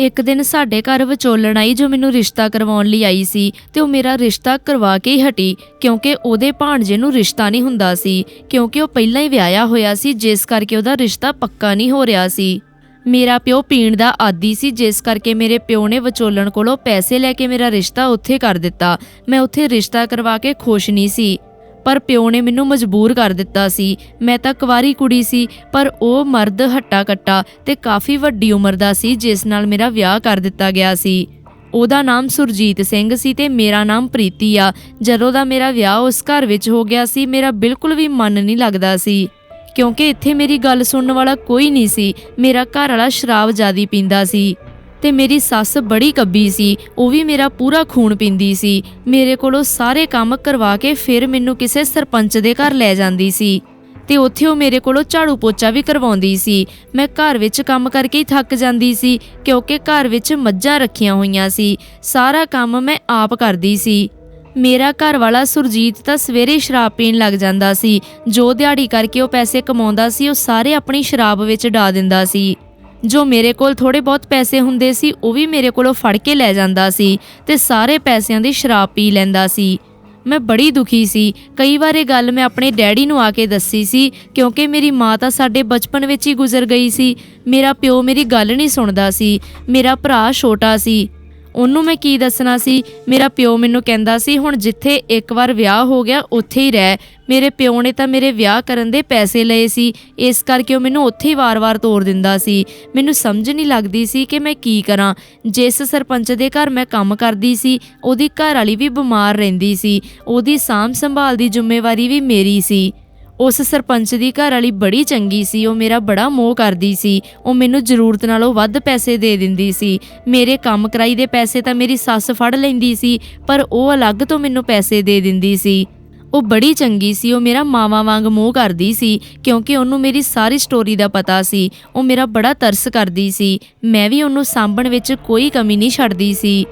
ਇੱਕ ਦਿਨ ਸਾਡੇ ਘਰ ਵਿਚੋਲਣ ਆਈ ਜੋ ਮੈਨੂੰ ਰਿਸ਼ਤਾ ਕਰਵਾਉਣ ਲਈ ਆਈ ਸੀ ਤੇ ਉਹ ਮੇਰਾ ਰਿਸ਼ਤਾ ਕਰਵਾ ਕੇ ਹੀ ਹਟੀ, ਕਿਉਂਕਿ ਉਹਦੇ ਭਾਣਜੇ ਨੂੰ ਰਿਸ਼ਤਾ ਨਹੀਂ ਹੁੰਦਾ ਸੀ, ਕਿਉਂਕਿ ਉਹ ਪਹਿਲਾਂ ਹੀ ਵਿਆਹਿਆ ਹੋਇਆ ਸੀ, ਜਿਸ ਕਰਕੇ ਉਹਦਾ ਰਿਸ਼ਤਾ ਪੱਕਾ ਨਹੀਂ ਹੋ ਰਿਹਾ ਸੀ। ਮੇਰਾ ਪਿਓ ਪੀਣ ਦਾ ਆਦੀ ਸੀ, ਜਿਸ ਕਰਕੇ ਮੇਰੇ ਪਿਓ ਨੇ ਵਿਚੋਲਣ ਕੋਲੋਂ ਪੈਸੇ ਲੈ ਕੇ ਮੇਰਾ ਰਿਸ਼ਤਾ ਉੱਥੇ ਕਰ ਦਿੱਤਾ। ਮੈਂ ਉੱਥੇ ਰਿਸ਼ਤਾ ਕਰਵਾ ਕੇ ਖੁਸ਼ ਨਹੀਂ ਸੀ। ਪਰ ਪਿਓ ਨੇ ਮੈਨੂੰ ਮਜਬੂਰ ਕਰ ਦਿੱਤਾ ਸੀ। ਮੈਂ ਤਾਂ ਕੁਵਾਰੀ ਕੁੜੀ ਸੀ, ਪਰ ਉਹ ਮਰਦ ਹੱਟਾ ਕੱਟਾ ਤੇ ਕਾਫੀ ਵੱਡੀ ਉਮਰ ਦਾ ਸੀ, ਜਿਸ ਨਾਲ ਮੇਰਾ ਵਿਆਹ ਕਰ ਦਿੱਤਾ ਗਿਆ ਸੀ। ਉਹਦਾ ਨਾਮ ਸੁਰਜੀਤ ਸਿੰਘ ਸੀ ਤੇ ਮੇਰਾ ਨਾਮ ਪ੍ਰੀਤੀ ਆ। ਜਦੋਂ ਦਾ ਮੇਰਾ ਵਿਆਹ ਉਸ ਘਰ ਵਿੱਚ ਹੋ ਗਿਆ ਸੀ, ਮੇਰਾ ਬਿਲਕੁਲ ਵੀ ਮਨ ਨਹੀਂ ਲੱਗਦਾ ਸੀ। ਕਿਉਂਕਿ ਇੱਥੇ ਮੇਰੀ ਗੱਲ ਸੁਣਨ ਵਾਲਾ ਕੋਈ ਨਹੀਂ ਸੀ। ਮੇਰਾ ਘਰ ਵਾਲਾ ਸ਼ਰਾਬ ਜ਼ਿਆਦੀ ਪੀਂਦਾ ਸੀ। ਤੇ ਮੇਰੀ ਸੱਸ ਬੜੀ ਕੱਬੀ ਸੀ। ਉਹ ਵੀ ਮੇਰਾ ਪੂਰਾ ਖੂਨ ਪੀਂਦੀ ਸੀ। ਮੇਰੇ ਕੋਲੋਂ ਸਾਰੇ ਕੰਮ ਕਰਵਾ ਕੇ ਫਿਰ ਮੈਨੂੰ ਕਿਸੇ ਸਰਪੰਚ ਦੇ ਘਰ ਲੈ ਜਾਂਦੀ ਸੀ। ਤੇ ਉੱਥੇ ਉਹ ਮੇਰੇ ਕੋਲੋਂ ਝਾੜੂ ਪੋਚਾ ਵੀ ਕਰਵਾਉਂਦੀ ਸੀ। ਮੈਂ ਘਰ ਵਿੱਚ ਕੰਮ ਕਰਕੇ ਹੀ ਥੱਕ ਜਾਂਦੀ ਸੀ, ਕਿਉਂਕਿ ਘਰ ਵਿੱਚ ਮੱਝਾਂ ਰੱਖੀਆਂ ਹੋਈਆਂ ਸੀ। ਸਾਰਾ ਕੰਮ ਮੈਂ ਆਪ ਕਰਦੀ ਸੀ। ਮੇਰਾ ਘਰ ਵਾਲਾ ਸੁਰਜੀਤ ਤਾਂ ਸਵੇਰੇ ਸ਼ਰਾਬ ਪੀਣ ਲੱਗ ਜਾਂਦਾ ਸੀ। ਜੋ ਦਿਹਾੜੀ ਕਰਕੇ ਉਹ ਪੈਸੇ ਕਮਾਉਂਦਾ ਸੀ, ਉਹ ਸਾਰੇ ਆਪਣੀ ਸ਼ਰਾਬ ਵਿੱਚ ਡਾ ਦਿੰਦਾ ਸੀ। ਜੋ ਮੇਰੇ ਕੋਲ ਥੋੜੇ ਬਹੁਤ ਪੈਸੇ ਹੁੰਦੇ ਸੀ, ਉਹ ਵੀ ਮੇਰੇ ਕੋਲੋਂ ਫੜ ਕੇ ਲੈ ਜਾਂਦਾ ਸੀ ਤੇ ਸਾਰੇ ਪੈਸਿਆਂ ਦੀ ਸ਼ਰਾਬ ਪੀ ਲੈਂਦਾ ਸੀ। ਮੈਂ ਬੜੀ ਦੁਖੀ ਸੀ। ਕਈ ਵਾਰ ਇਹ ਗੱਲ ਮੈਂ ਆਪਣੇ ਡੈਡੀ ਨੂੰ ਆ ਕੇ ਦੱਸੀ ਸੀ, ਕਿਉਂਕਿ ਮੇਰੀ ਮਾਂ ਤਾਂ ਸਾਡੇ ਬਚਪਨ ਵਿੱਚ ਹੀ ਗੁਜ਼ਰ ਗਈ ਸੀ। ਮੇਰਾ ਪਿਓ ਮੇਰੀ ਗੱਲ ਨਹੀਂ ਸੁਣਦਾ ਸੀ। ਮੇਰਾ ਭਰਾ ਛੋਟਾ ਸੀ। ਉਹਨੂੰ ਮੈਂ ਕੀ ਦੱਸਣਾ ਸੀ? ਮੇਰਾ ਪਿਓ ਮੈਨੂੰ ਕਹਿੰਦਾ ਸੀ, ਹੁਣ ਜਿੱਥੇ ਇੱਕ ਵਾਰ ਵਿਆਹ ਹੋ ਗਿਆ, ਉੱਥੇ ਹੀ ਰਹਿ। ਮੇਰੇ ਪਿਓ ਨੇ ਤਾਂ ਮੇਰੇ ਵਿਆਹ ਕਰਨ ਦੇ ਪੈਸੇ ਲਏ ਸੀ। ਇਸ ਕਰਕੇ ਉਹ ਮੈਨੂੰ ਉੱਥੇ ਹੀ ਵਾਰ-ਵਾਰ ਤੋੜ ਦਿੰਦਾ ਸੀ। ਮੈਨੂੰ ਸਮਝ ਨਹੀਂ ਲੱਗਦੀ ਸੀ ਕਿ ਮੈਂ ਕੀ ਕਰਾਂ। ਜਿਸ ਸਰਪੰਚ ਦੇ ਘਰ ਮੈਂ ਕੰਮ ਕਰਦੀ ਸੀ, ਉਹਦੀ ਘਰ ਵਾਲੀ ਵੀ ਬਿਮਾਰ ਰਹਿੰਦੀ ਸੀ। ਉਹਦੀ ਸਾਂਭ ਸੰਭਾਲ ਦੀ ਜ਼ਿੰਮੇਵਾਰੀ ਵੀ ਮੇਰੀ ਸੀ। ਉਸ ਸਰਪੰਚ ਦੀ ਘਰ ਵਾਲੀ ਬੜੀ ਚੰਗੀ ਸੀ, ਉਹ ਮੇਰਾ ਬੜਾ ਮੋਹ ਕਰਦੀ ਸੀ। ਉਹ ਮੈਨੂੰ ਜ਼ਰੂਰਤ ਨਾਲੋਂ ਵੱਧ ਪੈਸੇ ਦੇ ਦਿੰਦੀ ਸੀ। ਮੇਰੇ ਕੰਮ ਕਰਾਈ ਦੇ ਪੈਸੇ ਤਾਂ ਮੇਰੀ ਸੱਸ ਫੜ ਲੈਂਦੀ ਸੀ, ਪਰ ਉਹ ਅਲੱਗ ਤੋਂ ਮੈਨੂੰ ਪੈਸੇ ਦੇ ਦਿੰਦੀ ਸੀ। ਉਹ ਬੜੀ ਚੰਗੀ ਸੀ, ਉਹ ਮੇਰਾ ਮਾਵਾ ਵਾਂਗ ਮੋਹ ਕਰਦੀ ਸੀ, ਕਿਉਂਕਿ ਉਹਨੂੰ ਮੇਰੀ ਸਾਰੀ ਸਟੋਰੀ ਦਾ ਪਤਾ ਸੀ। ਉਹ ਮੇਰਾ ਬੜਾ ਤਰਸ ਕਰਦੀ ਸੀ। ਮੈਂ ਵੀ ਉਹਨੂੰ ਸਾਂਭਣ ਵਿੱਚ ਕੋਈ ਕਮੀ ਨਹੀਂ ਛੱਡਦੀ ਸੀ।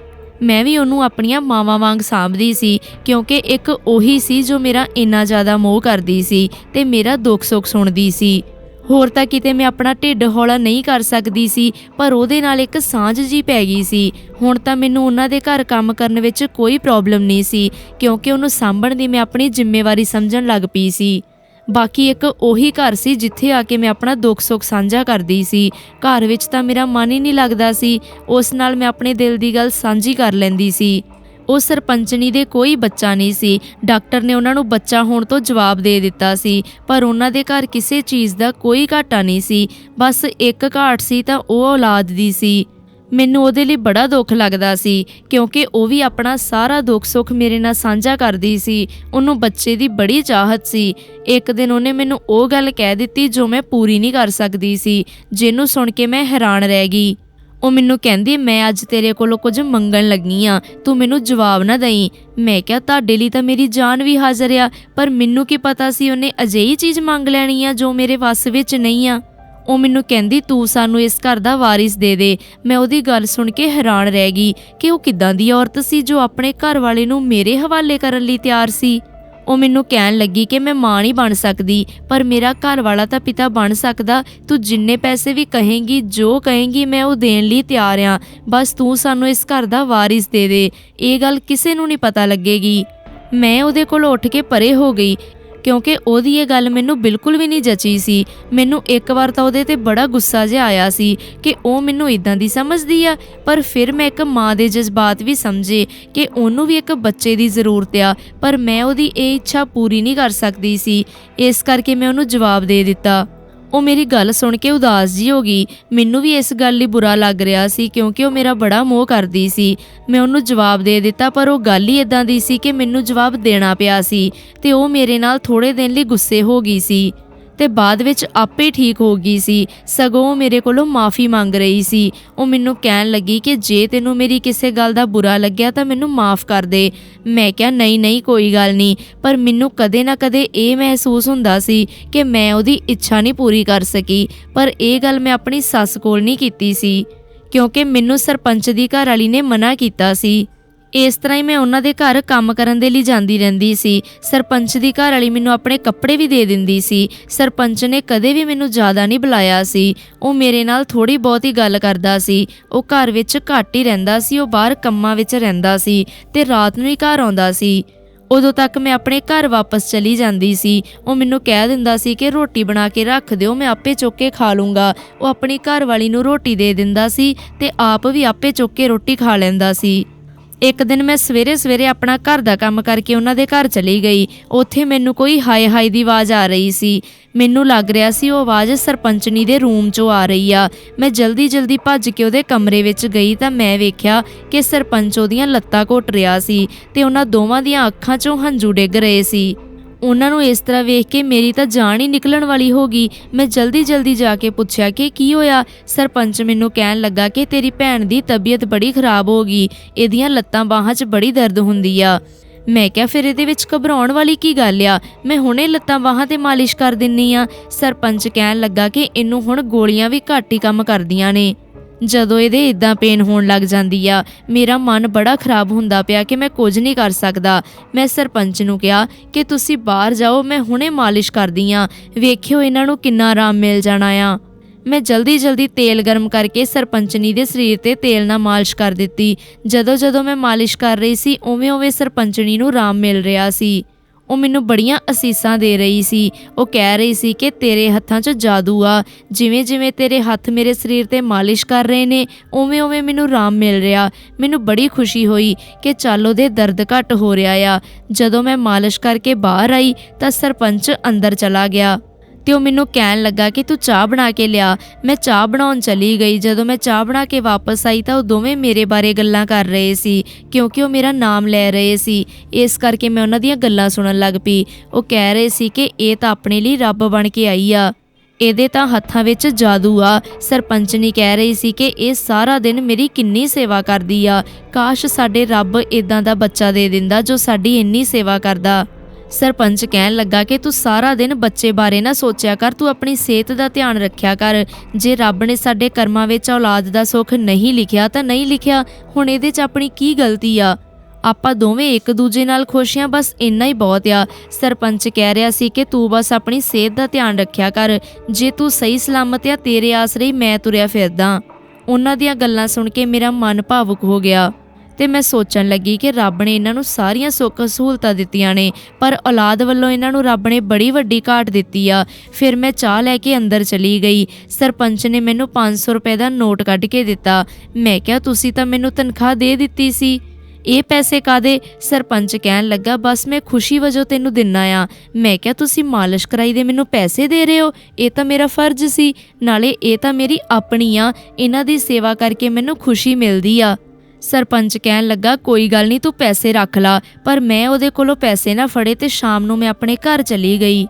ਮੈਂ ਵੀ ਉਹਨੂੰ ਆਪਣੀਆਂ ਮਾਵਾਂ ਵਾਂਗ ਸਾਂਭਦੀ ਸੀ, ਕਿਉਂਕਿ ਇੱਕ ਉਹੀ ਸੀ ਜੋ ਮੇਰਾ ਇੰਨਾ ਜ਼ਿਆਦਾ ਮੋਹ ਕਰਦੀ ਸੀ ਤੇ ਮੇਰਾ ਦੁੱਖ ਸੁੱਖ ਸੁਣਦੀ ਸੀ। ਹੋਰ ਤਾਂ ਕਿਤੇ ਮੈਂ ਆਪਣਾ ਢਿੱਡ ਹੌਲਾ ਨਹੀਂ ਕਰ ਸਕਦੀ ਸੀ, ਪਰ ਉਹਦੇ ਨਾਲ ਇੱਕ ਸਾਂਝ ਜੀ ਪੈ ਗਈ ਸੀ। ਹੁਣ ਤਾਂ ਮੈਨੂੰ ਉਹਨਾਂ ਦੇ ਘਰ ਕੰਮ ਕਰਨ ਵਿੱਚ ਕੋਈ ਪ੍ਰੋਬਲਮ ਨਹੀਂ ਸੀ, ਕਿਉਂਕਿ ਉਹਨੂੰ ਸਾਂਭਣ ਦੀ ਮੈਂ ਆਪਣੀ ਜ਼ਿੰਮੇਵਾਰੀ ਸਮਝਣ ਲੱਗ ਪਈ ਸੀ। ਬਾਕੀ ਇੱਕ ਉਹੀ ਘਰ ਸੀ ਜਿੱਥੇ ਆ ਕੇ ਮੈਂ ਆਪਣਾ ਦੁੱਖ ਸੁੱਖ ਸਾਂਝਾ ਕਰਦੀ ਸੀ। ਘਰ ਵਿੱਚ ਤਾਂ ਮੇਰਾ ਮਨ ਹੀ ਨਹੀਂ ਲੱਗਦਾ ਸੀ। ਉਸ ਨਾਲ ਮੈਂ ਆਪਣੇ ਦਿਲ ਦੀ ਗੱਲ ਸਾਂਝੀ ਕਰ ਲੈਂਦੀ ਸੀ। ਉਹ ਸਰਪੰਚਨੀ ਦੇ ਕੋਈ ਬੱਚਾ ਨਹੀਂ ਸੀ। ਡਾਕਟਰ ਨੇ ਉਹਨਾਂ ਨੂੰ ਬੱਚਾ ਹੋਣ ਤੋਂ ਜਵਾਬ ਦੇ ਦਿੱਤਾ ਸੀ। ਪਰ ਉਹਨਾਂ ਦੇ ਘਰ ਕਿਸੇ ਚੀਜ਼ ਦਾ ਕੋਈ ਘਾਟਾ ਨਹੀਂ ਸੀ। ਬਸ ਇੱਕ ਘਾਟ ਸੀ ਤਾਂ ਉਹ ਔਲਾਦ ਦੀ ਸੀ। ਮੈਨੂੰ ਉਹਦੇ ਲਈ ਬੜਾ ਦੁੱਖ ਲੱਗਦਾ ਸੀ, ਕਿਉਂਕਿ ਉਹ ਵੀ ਆਪਣਾ ਸਾਰਾ ਦੁੱਖ ਸੁੱਖ ਮੇਰੇ ਨਾਲ ਸਾਂਝਾ ਕਰਦੀ ਸੀ। ਉਹਨੂੰ ਬੱਚੇ ਦੀ ਬੜੀ ਚਾਹਤ ਸੀ। ਇੱਕ ਦਿਨ ਉਹਨੇ ਮੈਨੂੰ ਉਹ ਗੱਲ ਕਹਿ ਦਿੱਤੀ ਜੋ ਮੈਂ ਪੂਰੀ ਨਹੀਂ ਕਰ ਸਕਦੀ ਸੀ, ਜਿਹਨੂੰ ਸੁਣ ਕੇ ਮੈਂ ਹੈਰਾਨ ਰਹਿ ਗਈ। ਉਹ ਮੈਨੂੰ ਕਹਿੰਦੀ, ਮੈਂ ਅੱਜ ਤੇਰੇ ਕੋਲੋਂ ਕੁਝ ਮੰਗਣ ਲੱਗੀ ਆ, ਤੂੰ ਮੈਨੂੰ ਜਵਾਬ ਨਾ ਦੇਈਂ। ਮੈਂ ਕਿਹਾ, ਤੁਹਾਡੇ ਲਈ ਤਾਂ ਮੇਰੀ ਜਾਨ ਵੀ ਹਾਜ਼ਰ ਆ, ਪਰ ਮੈਨੂੰ ਕੀ ਪਤਾ ਸੀ ਉਹਨੇ ਅਜਿਹੀ ਚੀਜ਼ ਮੰਗ ਲੈਣੀ ਆ ਜੋ ਮੇਰੇ ਵੱਸ ਵਿੱਚ ਨਹੀਂ ਆ? ਉਹ ਮੈਨੂੰ ਕਹਿੰਦੀ, ਤੂੰ ਸਾਨੂੰ ਇਸ ਘਰ ਦਾ ਵਾਰਿਸ ਦੇ ਦੇ। ਮੈਂ ਉਹਦੀ ਗੱਲ ਸੁਣ ਕੇ ਹੈਰਾਨ ਰਹਿ ਗਈ ਕਿ ਉਹ ਕਿੱਦਾਂ ਦੀ ਔਰਤ ਸੀ ਜੋ ਆਪਣੇ ਘਰ ਵਾਲੇ ਨੂੰ ਮੇਰੇ ਹਵਾਲੇ ਕਰਨ ਲਈ ਤਿਆਰ ਸੀ। ਉਹ ਮੈਨੂੰ ਕਹਿਣ ਲੱਗੀ ਕਿ ਮੈਂ ਮਾਂ ਨਹੀਂ ਬਣ ਸਕਦੀ, ਪਰ ਮੇਰਾ ਘਰ ਵਾਲਾ ਤਾਂ ਪਿਤਾ ਬਣ ਸਕਦਾ। ਤੂੰ ਜਿੰਨੇ ਪੈਸੇ ਵੀ ਕਹੇਂਗੀ, ਜੋ ਕਹੇਂਗੀ ਮੈਂ ਉਹ ਦੇਣ ਲਈ ਤਿਆਰ ਆ। ਬਸ ਤੂੰ ਸਾਨੂੰ ਇਸ ਘਰ ਦਾ ਵਾਰਿਸ ਦੇ ਦੇ। ਇਹ ਗੱਲ ਕਿਸੇ ਨੂੰ ਨਹੀਂ ਪਤਾ ਲੱਗੇਗੀ। ਮੈਂ ਉਹਦੇ ਕੋਲ ਉੱਠ ਕੇ ਪਰੇ ਹੋ ਗਈ। ਕਿਉਂਕਿ ਉਹਦੀ ਇਹ ਗੱਲ ਮੈਨੂੰ ਬਿਲਕੁਲ ਵੀ ਨਹੀਂ ਜਚੀ ਸੀ। ਮੈਨੂੰ ਇੱਕ ਵਾਰ ਤਾਂ ਉਹਦੇ ਤੇ ਬੜਾ ਗੁੱਸਾ ਜਿਹਾ ਆਇਆ ਸੀ ਕਿ ਉਹ ਮੈਨੂੰ ਇਦਾਂ ਦੀ ਸਮਝਦੀ ਆ, ਪਰ ਫਿਰ ਮੈਂ ਇੱਕ ਮਾਂ ਦੇ ਜਜ਼ਬਾਤ ਵੀ ਸਮਝੇ ਕਿ ਉਹਨੂੰ ਵੀ ਇੱਕ ਬੱਚੇ ਦੀ ਜ਼ਰੂਰਤ ਆ, ਪਰ ਮੈਂ ਉਹਦੀ ਇਹ ਇੱਛਾ ਪੂਰੀ ਨਹੀਂ ਕਰ ਸਕਦੀ ਸੀ। ਇਸ ਕਰਕੇ ਮੈਂ ਉਹਨੂੰ ਜਵਾਬ ਦੇ ਦਿੱਤਾ। ਉਹ ਮੇਰੀ ਗੱਲ ਸੁਣ ਕੇ ਉਦਾਸ ਜੀ ਹੋ ਗਈ। ਮੈਨੂੰ ਵੀ ਇਸ ਗੱਲ ਲਈ ਬੁਰਾ ਲੱਗ ਰਿਹਾ ਸੀ ਕਿਉਂਕਿ ਉਹ ਮੇਰਾ ਬੜਾ ਮੋਹ ਕਰਦੀ ਸੀ। ਮੈਂ ਉਹਨੂੰ ਜਵਾਬ ਦੇ ਦਿੱਤਾ ਪਰ ਉਹ ਗੱਲ ਹੀ ਇਦਾਂ ਦੀ ਸੀ ਕਿ ਮੈਨੂੰ ਜਵਾਬ ਦੇਣਾ ਪਿਆ ਸੀ ਤੇ ਉਹ ਮੇਰੇ ਨਾਲ ਥੋੜੇ ਦਿਨ ਲਈ ਗੁੱਸੇ ਹੋ ਗਈ ਸੀ। ਤੇ ਬਾਅਦ ਵਿੱਚ ਆਪੇ ਠੀਕ ਹੋ ਗਈ ਸੀ। ਸਗੋਂ ਉਹ ਮੇਰੇ ਕੋਲੋਂ ਮਾਫੀ ਮੰਗ ਰਹੀ ਸੀ। ਉਹ ਮੈਨੂੰ ਕਹਿਣ ਲੱਗੀ ਕਿ ਜੇ ਤੈਨੂੰ ਮੇਰੀ ਕਿਸੇ ਗੱਲ ਦਾ ਬੁਰਾ ਲੱਗਿਆ ਤਾਂ ਮੈਨੂੰ ਮਾਫ ਕਰ ਦੇ। ਮੈਂ ਕਿਹਾ, ਨਹੀਂ ਨਹੀਂ, ਕੋਈ ਗੱਲ ਨਹੀਂ। ਪਰ ਮੈਨੂੰ ਕਦੇ ਨਾ ਕਦੇ ਇਹ ਮਹਿਸੂਸ ਹੁੰਦਾ ਸੀ ਕਿ ਮੈਂ ਉਹਦੀ ਇੱਛਾ ਨਹੀਂ ਪੂਰੀ ਕਰ ਸਕੀ। ਪਰ ਇਹ ਗੱਲ ਮੈਂ ਆਪਣੀ ਸੱਸ ਕੋਲ ਨਹੀਂ ਕੀਤੀ ਸੀ। ਕਿਉਂਕਿ ਮੈਨੂੰ ਸਰਪੰਚ ਦੀ ਘਰ ਵਾਲੀ ਨੇ ਮਨਾ ਕੀਤਾ ਸੀ। ਇਸ ਤਰ੍ਹਾਂ ਹੀ ਮੈਂ ਉਹਨਾਂ ਦੇ ਘਰ ਕੰਮ ਕਰਨ ਦੇ ਲਈ ਜਾਂਦੀ ਰਹਿੰਦੀ ਸੀ। ਸਰਪੰਚ ਦੀ ਘਰ ਵਾਲੀ ਮੈਨੂੰ ਆਪਣੇ ਕੱਪੜੇ ਵੀ ਦੇ ਦਿੰਦੀ ਸੀ। ਸਰਪੰਚ ਨੇ ਕਦੇ ਵੀ ਮੈਨੂੰ ਜ਼ਿਆਦਾ ਨਹੀਂ ਬੁਲਾਇਆ ਸੀ। ਉਹ ਮੇਰੇ ਨਾਲ ਥੋੜੀ ਬਹੁਤੀ ਗੱਲ ਕਰਦਾ ਸੀ। ਉਹ ਘਰ ਵਿੱਚ ਘੱਟ ਹੀ ਰਹਿੰਦਾ ਸੀ, ਉਹ ਬਾਹਰ ਕੰਮਾਂ ਵਿੱਚ ਰਹਿੰਦਾ ਸੀ ਤੇ ਰਾਤ ਨੂੰ ਹੀ ਘਰ ਆਉਂਦਾ ਸੀ। ਉਦੋਂ ਤੱਕ ਮੈਂ ਆਪਣੇ ਘਰ ਵਾਪਸ ਚਲੀ ਜਾਂਦੀ ਸੀ। ਉਹ ਮੈਨੂੰ ਕਹਿ ਦਿੰਦਾ ਸੀ ਕਿ ਰੋਟੀ ਬਣਾ ਕੇ ਰੱਖ ਦਿਓ, ਮੈਂ ਆਪੇ ਚੁੱਕ ਕੇ ਖਾ ਲੂੰਗਾ। ਉਹ ਆਪਣੀ ਘਰ ਵਾਲੀ ਨੂੰ ਰੋਟੀ ਦੇ ਦਿੰਦਾ ਸੀ ਤੇ ਆਪ ਵੀ ਆਪੇ ਚੁੱਕ ਕੇ ਰੋਟੀ ਖਾ ਲੈਂਦਾ ਸੀ। ਇੱਕ ਦਿਨ ਮੈਂ ਸਵੇਰੇ ਸਵੇਰੇ ਆਪਣਾ ਘਰ ਦਾ ਕੰਮ ਕਰਕੇ ਉਹਨਾਂ ਦੇ ਘਰ ਚਲੀ ਗਈ। ਉੱਥੇ ਮੈਨੂੰ ਕੋਈ ਹਾਏ ਹਾਏ ਦੀ ਆਵਾਜ਼ ਆ ਰਹੀ ਸੀ। ਮੈਨੂੰ ਲੱਗ ਰਿਹਾ ਸੀ ਉਹ ਆਵਾਜ਼ ਸਰਪੰਚਨੀ ਦੇ ਰੂਮ 'ਚੋਂ ਆ ਰਹੀ ਆ। ਮੈਂ ਜਲਦੀ ਜਲਦੀ ਭੱਜ ਕੇ ਉਹਦੇ ਕਮਰੇ ਵਿੱਚ ਗਈ ਤਾਂ ਮੈਂ ਵੇਖਿਆ ਕਿ ਸਰਪੰਚ ਉਹਦੀਆਂ ਲੱਤਾਂ ਘੁੱਟ ਰਿਹਾ ਸੀ ਤੇ ਉਹਨਾਂ ਦੋਵਾਂ ਦੀਆਂ ਅੱਖਾਂ 'ਚੋਂ ਹੰਝੂ ਡਿੱਗ ਰਹੇ ਸੀ। ਉਹਨਾਂ ਨੂੰ ਇਸ ਤਰ੍ਹਾਂ ਵੇਖ ਕੇ ਮੇਰੀ ਤਾਂ ਜਾਨ ਹੀ ਨਿਕਲਣ ਵਾਲੀ ਹੋ ਗਈ। ਮੈਂ ਜਲਦੀ ਜਲਦੀ ਜਾ ਕੇ ਪੁੱਛਿਆ ਕਿ ਕੀ ਹੋਇਆ? ਸਰਪੰਚ ਮੈਨੂੰ ਕਹਿਣ ਲੱਗਾ ਕਿ ਤੇਰੀ ਭੈਣ ਦੀ ਤਬੀਅਤ ਬੜੀ ਖਰਾਬ ਹੋ ਗਈ। ਇਹਦੀਆਂ ਲੱਤਾਂ ਬਾਹਾਂ 'ਚ ਬੜੀ ਦਰਦ ਹੁੰਦੀ ਆ। ਮੈਂ ਕਿਹਾ, ਫਿਰ ਇਹਦੇ ਵਿੱਚ ਘਬਰਾਉਣ ਵਾਲੀ ਕੀ ਗੱਲ ਆ? ਮੈਂ ਹੁਣੇ ਲੱਤਾਂ ਬਾਹਾਂ ਤੇ ਮਾਲਿਸ਼ ਕਰ ਦਿੰਨੀ ਆ। ਸਰਪੰਚ ਕਹਿਣ ਲੱਗਾ ਕਿ ਇਹਨੂੰ ਹੁਣ ਗੋਲੀਆਂ ਵੀ ਘੱਟ ਹੀ ਕੰਮ ਕਰਦੀਆਂ ਨੇ। ਜਦੋਂ ਇਹਦੇ ਇਦਾਂ ਪੇਨ ਹੋਣ ਲੱਗ ਜਾਂਦੀ ਆ, ਮੇਰਾ ਮਨ ਬੜਾ ਖਰਾਬ ਹੁੰਦਾ ਪਿਆ ਕਿ ਮੈਂ ਕੁਝ ਨਹੀਂ ਕਰ ਸਕਦਾ। ਮੈਂ ਸਰਪੰਚ ਨੂੰ ਕਿਹਾ ਕਿ ਤੁਸੀਂ ਬਾਹਰ ਜਾਓ, ਮੈਂ ਹੁਣੇ ਮਾਲਿਸ਼ ਕਰਦੀ ਆ। ਵੇਖਿਓ ਇਹਨਾਂ ਨੂੰ ਕਿੰਨਾ ਆਰਾਮ ਮਿਲ ਜਾਣਾ ਆ। ਮੈਂ ਜਲਦੀ ਜਲਦੀ ਤੇਲ ਗਰਮ ਕਰਕੇ ਸਰਪੰਚਨੀ ਦੇ ਸਰੀਰ ਤੇ ਤੇਲ ਨਾਲ ਮਾਲਿਸ਼ ਕਰ ਦਿੱਤੀ। ਜਦੋਂ ਜਦੋਂ ਮੈਂ ਮਾਲਿਸ਼ ਕਰ ਰਹੀ ਸੀ, ਉਵੇਂ ਉਵੇਂ ਸਰਪੰਚਨੀ ਨੂੰ ਆਰਾਮ ਮਿਲ ਰਿਹਾ ਸੀ। ਉਹ ਮੈਨੂੰ ਬੜੀਆਂ ਅਸੀਸਾਂ ਦੇ ਰਹੀ ਸੀ। ਉਹ ਕਹਿ ਰਹੀ ਸੀ ਕਿ ਤੇਰੇ ਹੱਥਾਂ 'ਚ ਜਾਦੂ ਆ। ਜਿਵੇਂ ਜਿਵੇਂ ਤੇਰੇ ਹੱਥ ਮੇਰੇ ਸਰੀਰ ਤੇ ਮਾਲਿਸ਼ ਕਰ ਰਹੇ ਨੇ, ਉਵੇਂ ਉਵੇਂ ਮੈਨੂੰ ਆਰਾਮ ਮਿਲ ਰਿਹਾ। ਮੈਨੂੰ ਬੜੀ ਖੁਸ਼ੀ ਹੋਈ ਕਿ ਚੱਲ ਉਹਦੇ ਦਰਦ ਘੱਟ ਹੋ ਰਿਹਾ ਆ। ਜਦੋਂ ਮੈਂ ਮਾਲਿਸ਼ ਕਰਕੇ ਬਾਹਰ ਆਈ ਤਾਂ ਸਰਪੰਚ ਅੰਦਰ ਚਲਾ ਗਿਆ। ਤੇ ਉਹ ਮੈਨੂੰ ਕਹਿਣ ਲੱਗਾ ਕਿ ਤੂੰ ਚਾਹ ਬਣਾ ਕੇ ਲਿਆ। ਮੈਂ ਚਾਹ ਬਣਾਉਣ ਚਲੀ ਗਈ। ਜਦੋਂ ਮੈਂ ਚਾਹ ਬਣਾ ਕੇ ਵਾਪਸ ਆਈ ਤਾਂ ਉਹ ਦੋਵੇਂ ਮੇਰੇ ਬਾਰੇ ਗੱਲਾਂ ਕਰ ਰਹੇ ਸੀ, ਕਿਉਂਕਿ ਉਹ ਮੇਰਾ ਨਾਮ ਲੈ ਰਹੇ ਸੀ। ਇਸ ਕਰਕੇ ਮੈਂ ਉਹਨਾਂ ਦੀਆਂ ਗੱਲਾਂ ਸੁਣਨ ਲੱਗ ਪਈ। ਉਹ ਕਹਿ ਰਹੇ ਸੀ ਕਿ ਇਹ ਤਾਂ ਆਪਣੇ ਲਈ ਰੱਬ ਬਣ ਕੇ ਆਈ ਆ। ਇਹਦੇ ਤਾਂ ਹੱਥਾਂ ਵਿੱਚ ਜਾਦੂ ਆ। ਸਰਪੰਚਨੀ ਕਹਿ ਰਹੀ ਸੀ ਕਿ ਇਹ ਸਾਰਾ ਦਿਨ ਮੇਰੀ ਕਿੰਨੀ ਸੇਵਾ ਕਰਦੀ ਆ। ਕਾਸ਼ ਸਾਡੇ ਰੱਬ ਇਦਾਂ ਦਾ ਬੱਚਾ ਦੇ ਦਿੰਦਾ ਜੋ ਸਾਡੀ ਇੰਨੀ ਸੇਵਾ ਕਰਦਾ। ਸਰਪੰਚ ਕਹਿਣ ਲੱਗਾ ਕਿ ਤੂੰ ਸਾਰਾ ਦਿਨ ਬੱਚੇ ਬਾਰੇ ਨਾ ਸੋਚਿਆ ਕਰ, ਤੂੰ ਆਪਣੀ ਸਿਹਤ ਦਾ ਧਿਆਨ ਰੱਖਿਆ ਕਰ। ਜੇ ਰੱਬ ਨੇ ਸਾਡੇ ਕਰਮਾਂ ਵਿੱਚ ਔਲਾਦ ਦਾ ਸੁੱਖ ਨਹੀਂ ਲਿਖਿਆ ਤਾਂ ਨਹੀਂ ਲਿਖਿਆ, ਹੁਣ ਇਹਦੇ 'ਚ ਆਪਣੀ ਕੀ ਗਲਤੀ ਆ? ਆਪਾਂ ਦੋਵੇਂ ਇੱਕ ਦੂਜੇ ਨਾਲ ਖੁਸ਼ ਹਾਂ ਬਸ ਇੰਨਾ ਹੀ ਬਹੁਤ ਆ। ਸਰਪੰਚ ਕਹਿ ਰਿਹਾ ਸੀ ਕਿ ਤੂੰ ਬਸ ਆਪਣੀ ਸਿਹਤ ਦਾ ਧਿਆਨ ਰੱਖਿਆ ਕਰ। ਜੇ ਤੂੰ ਸਹੀ ਸਲਾਮਤ ਆ, ਤੇਰੇ ਆਸਰੇ ਮੈਂ ਤੁਰਿਆ ਫਿਰਦਾ। ਉਹਨਾਂ ਦੀਆਂ ਗੱਲਾਂ ਸੁਣ ਕੇ ਮੇਰਾ ਮਨ ਭਾਵੁਕ ਹੋ ਗਿਆ। ਤੇ ਮੈਂ ਸੋਚਣ ਲੱਗੀ ਕਿ ਰੱਬ ਨੇ ਇਹਨਾਂ ਨੂੰ ਸਾਰੀਆਂ ਸੁੱਖ ਸਹੂਲਤਾਂ ਦਿੱਤੀਆਂ ਨੇ, ਪਰ ਔਲਾਦ ਵੱਲੋਂ ਇਹਨਾਂ ਨੂੰ ਰੱਬ ਨੇ ਬੜੀ ਵੱਡੀ ਘਾਟ ਦਿੱਤੀ ਆ। ਫਿਰ ਮੈਂ ਚਾਹ ਲੈ ਕੇ ਅੰਦਰ ਚਲੀ ਗਈ। ਸਰਪੰਚ ਨੇ ਮੈਨੂੰ 500 ਰੁਪਏ ਦਾ ਨੋਟ ਕੱਢ ਕੇ ਦਿੱਤਾ। ਮੈਂ ਕਿਹਾ, ਤੁਸੀਂ ਤਾਂ ਮੈਨੂੰ ਤਨਖਾਹ ਦੇ ਦਿੱਤੀ ਸੀ। ਇਹ ਪੈਸੇ ਕਾਦੇ ਸਰਪੰਚ ਕਹਿਣ ਲੱਗਾ, ਬਸ ਮੈਂ ਖੁਸ਼ੀ ਵਜੋਂ ਤੈਨੂੰ ਦਿੰਨਾ ਆ। ਮੈਂ ਕਿਹਾ, ਤੁਸੀਂ ਮਾਲਿਸ਼ ਕਰਾਈ ਦੇ ਮੈਨੂੰ ਪੈਸੇ ਦੇ ਰਹੇ ਹੋ? ਇਹ ਤਾਂ ਮੇਰਾ ਫਰਜ਼ ਸੀ। ਨਾਲੇ ਇਹ ਤਾਂ ਮੇਰੀ ਆਪਣੀ ਆ। ਇਹਨਾਂ ਦੀ ਸੇਵਾ ਕਰਕੇ ਮੈਨੂੰ ਖੁਸ਼ੀ ਮਿਲਦੀ ਆ। ਸਰਪੰਚ ਕਹਿਣ ਲੱਗਾ, ਕੋਈ ਗੱਲ ਨਹੀਂ, ਤੂੰ ਪੈਸੇ ਰੱਖ ਲਾ, ਪਰ ਮੈਂ ਉਹਦੇ ਕੋਲੋਂ ਪੈਸੇ ਨਾ ਫੜੇ ਤੇ ਸ਼ਾਮ ਨੂੰ ਮੈਂ ਆਪਣੇ ਘਰ ਚਲੀ ਗਈ।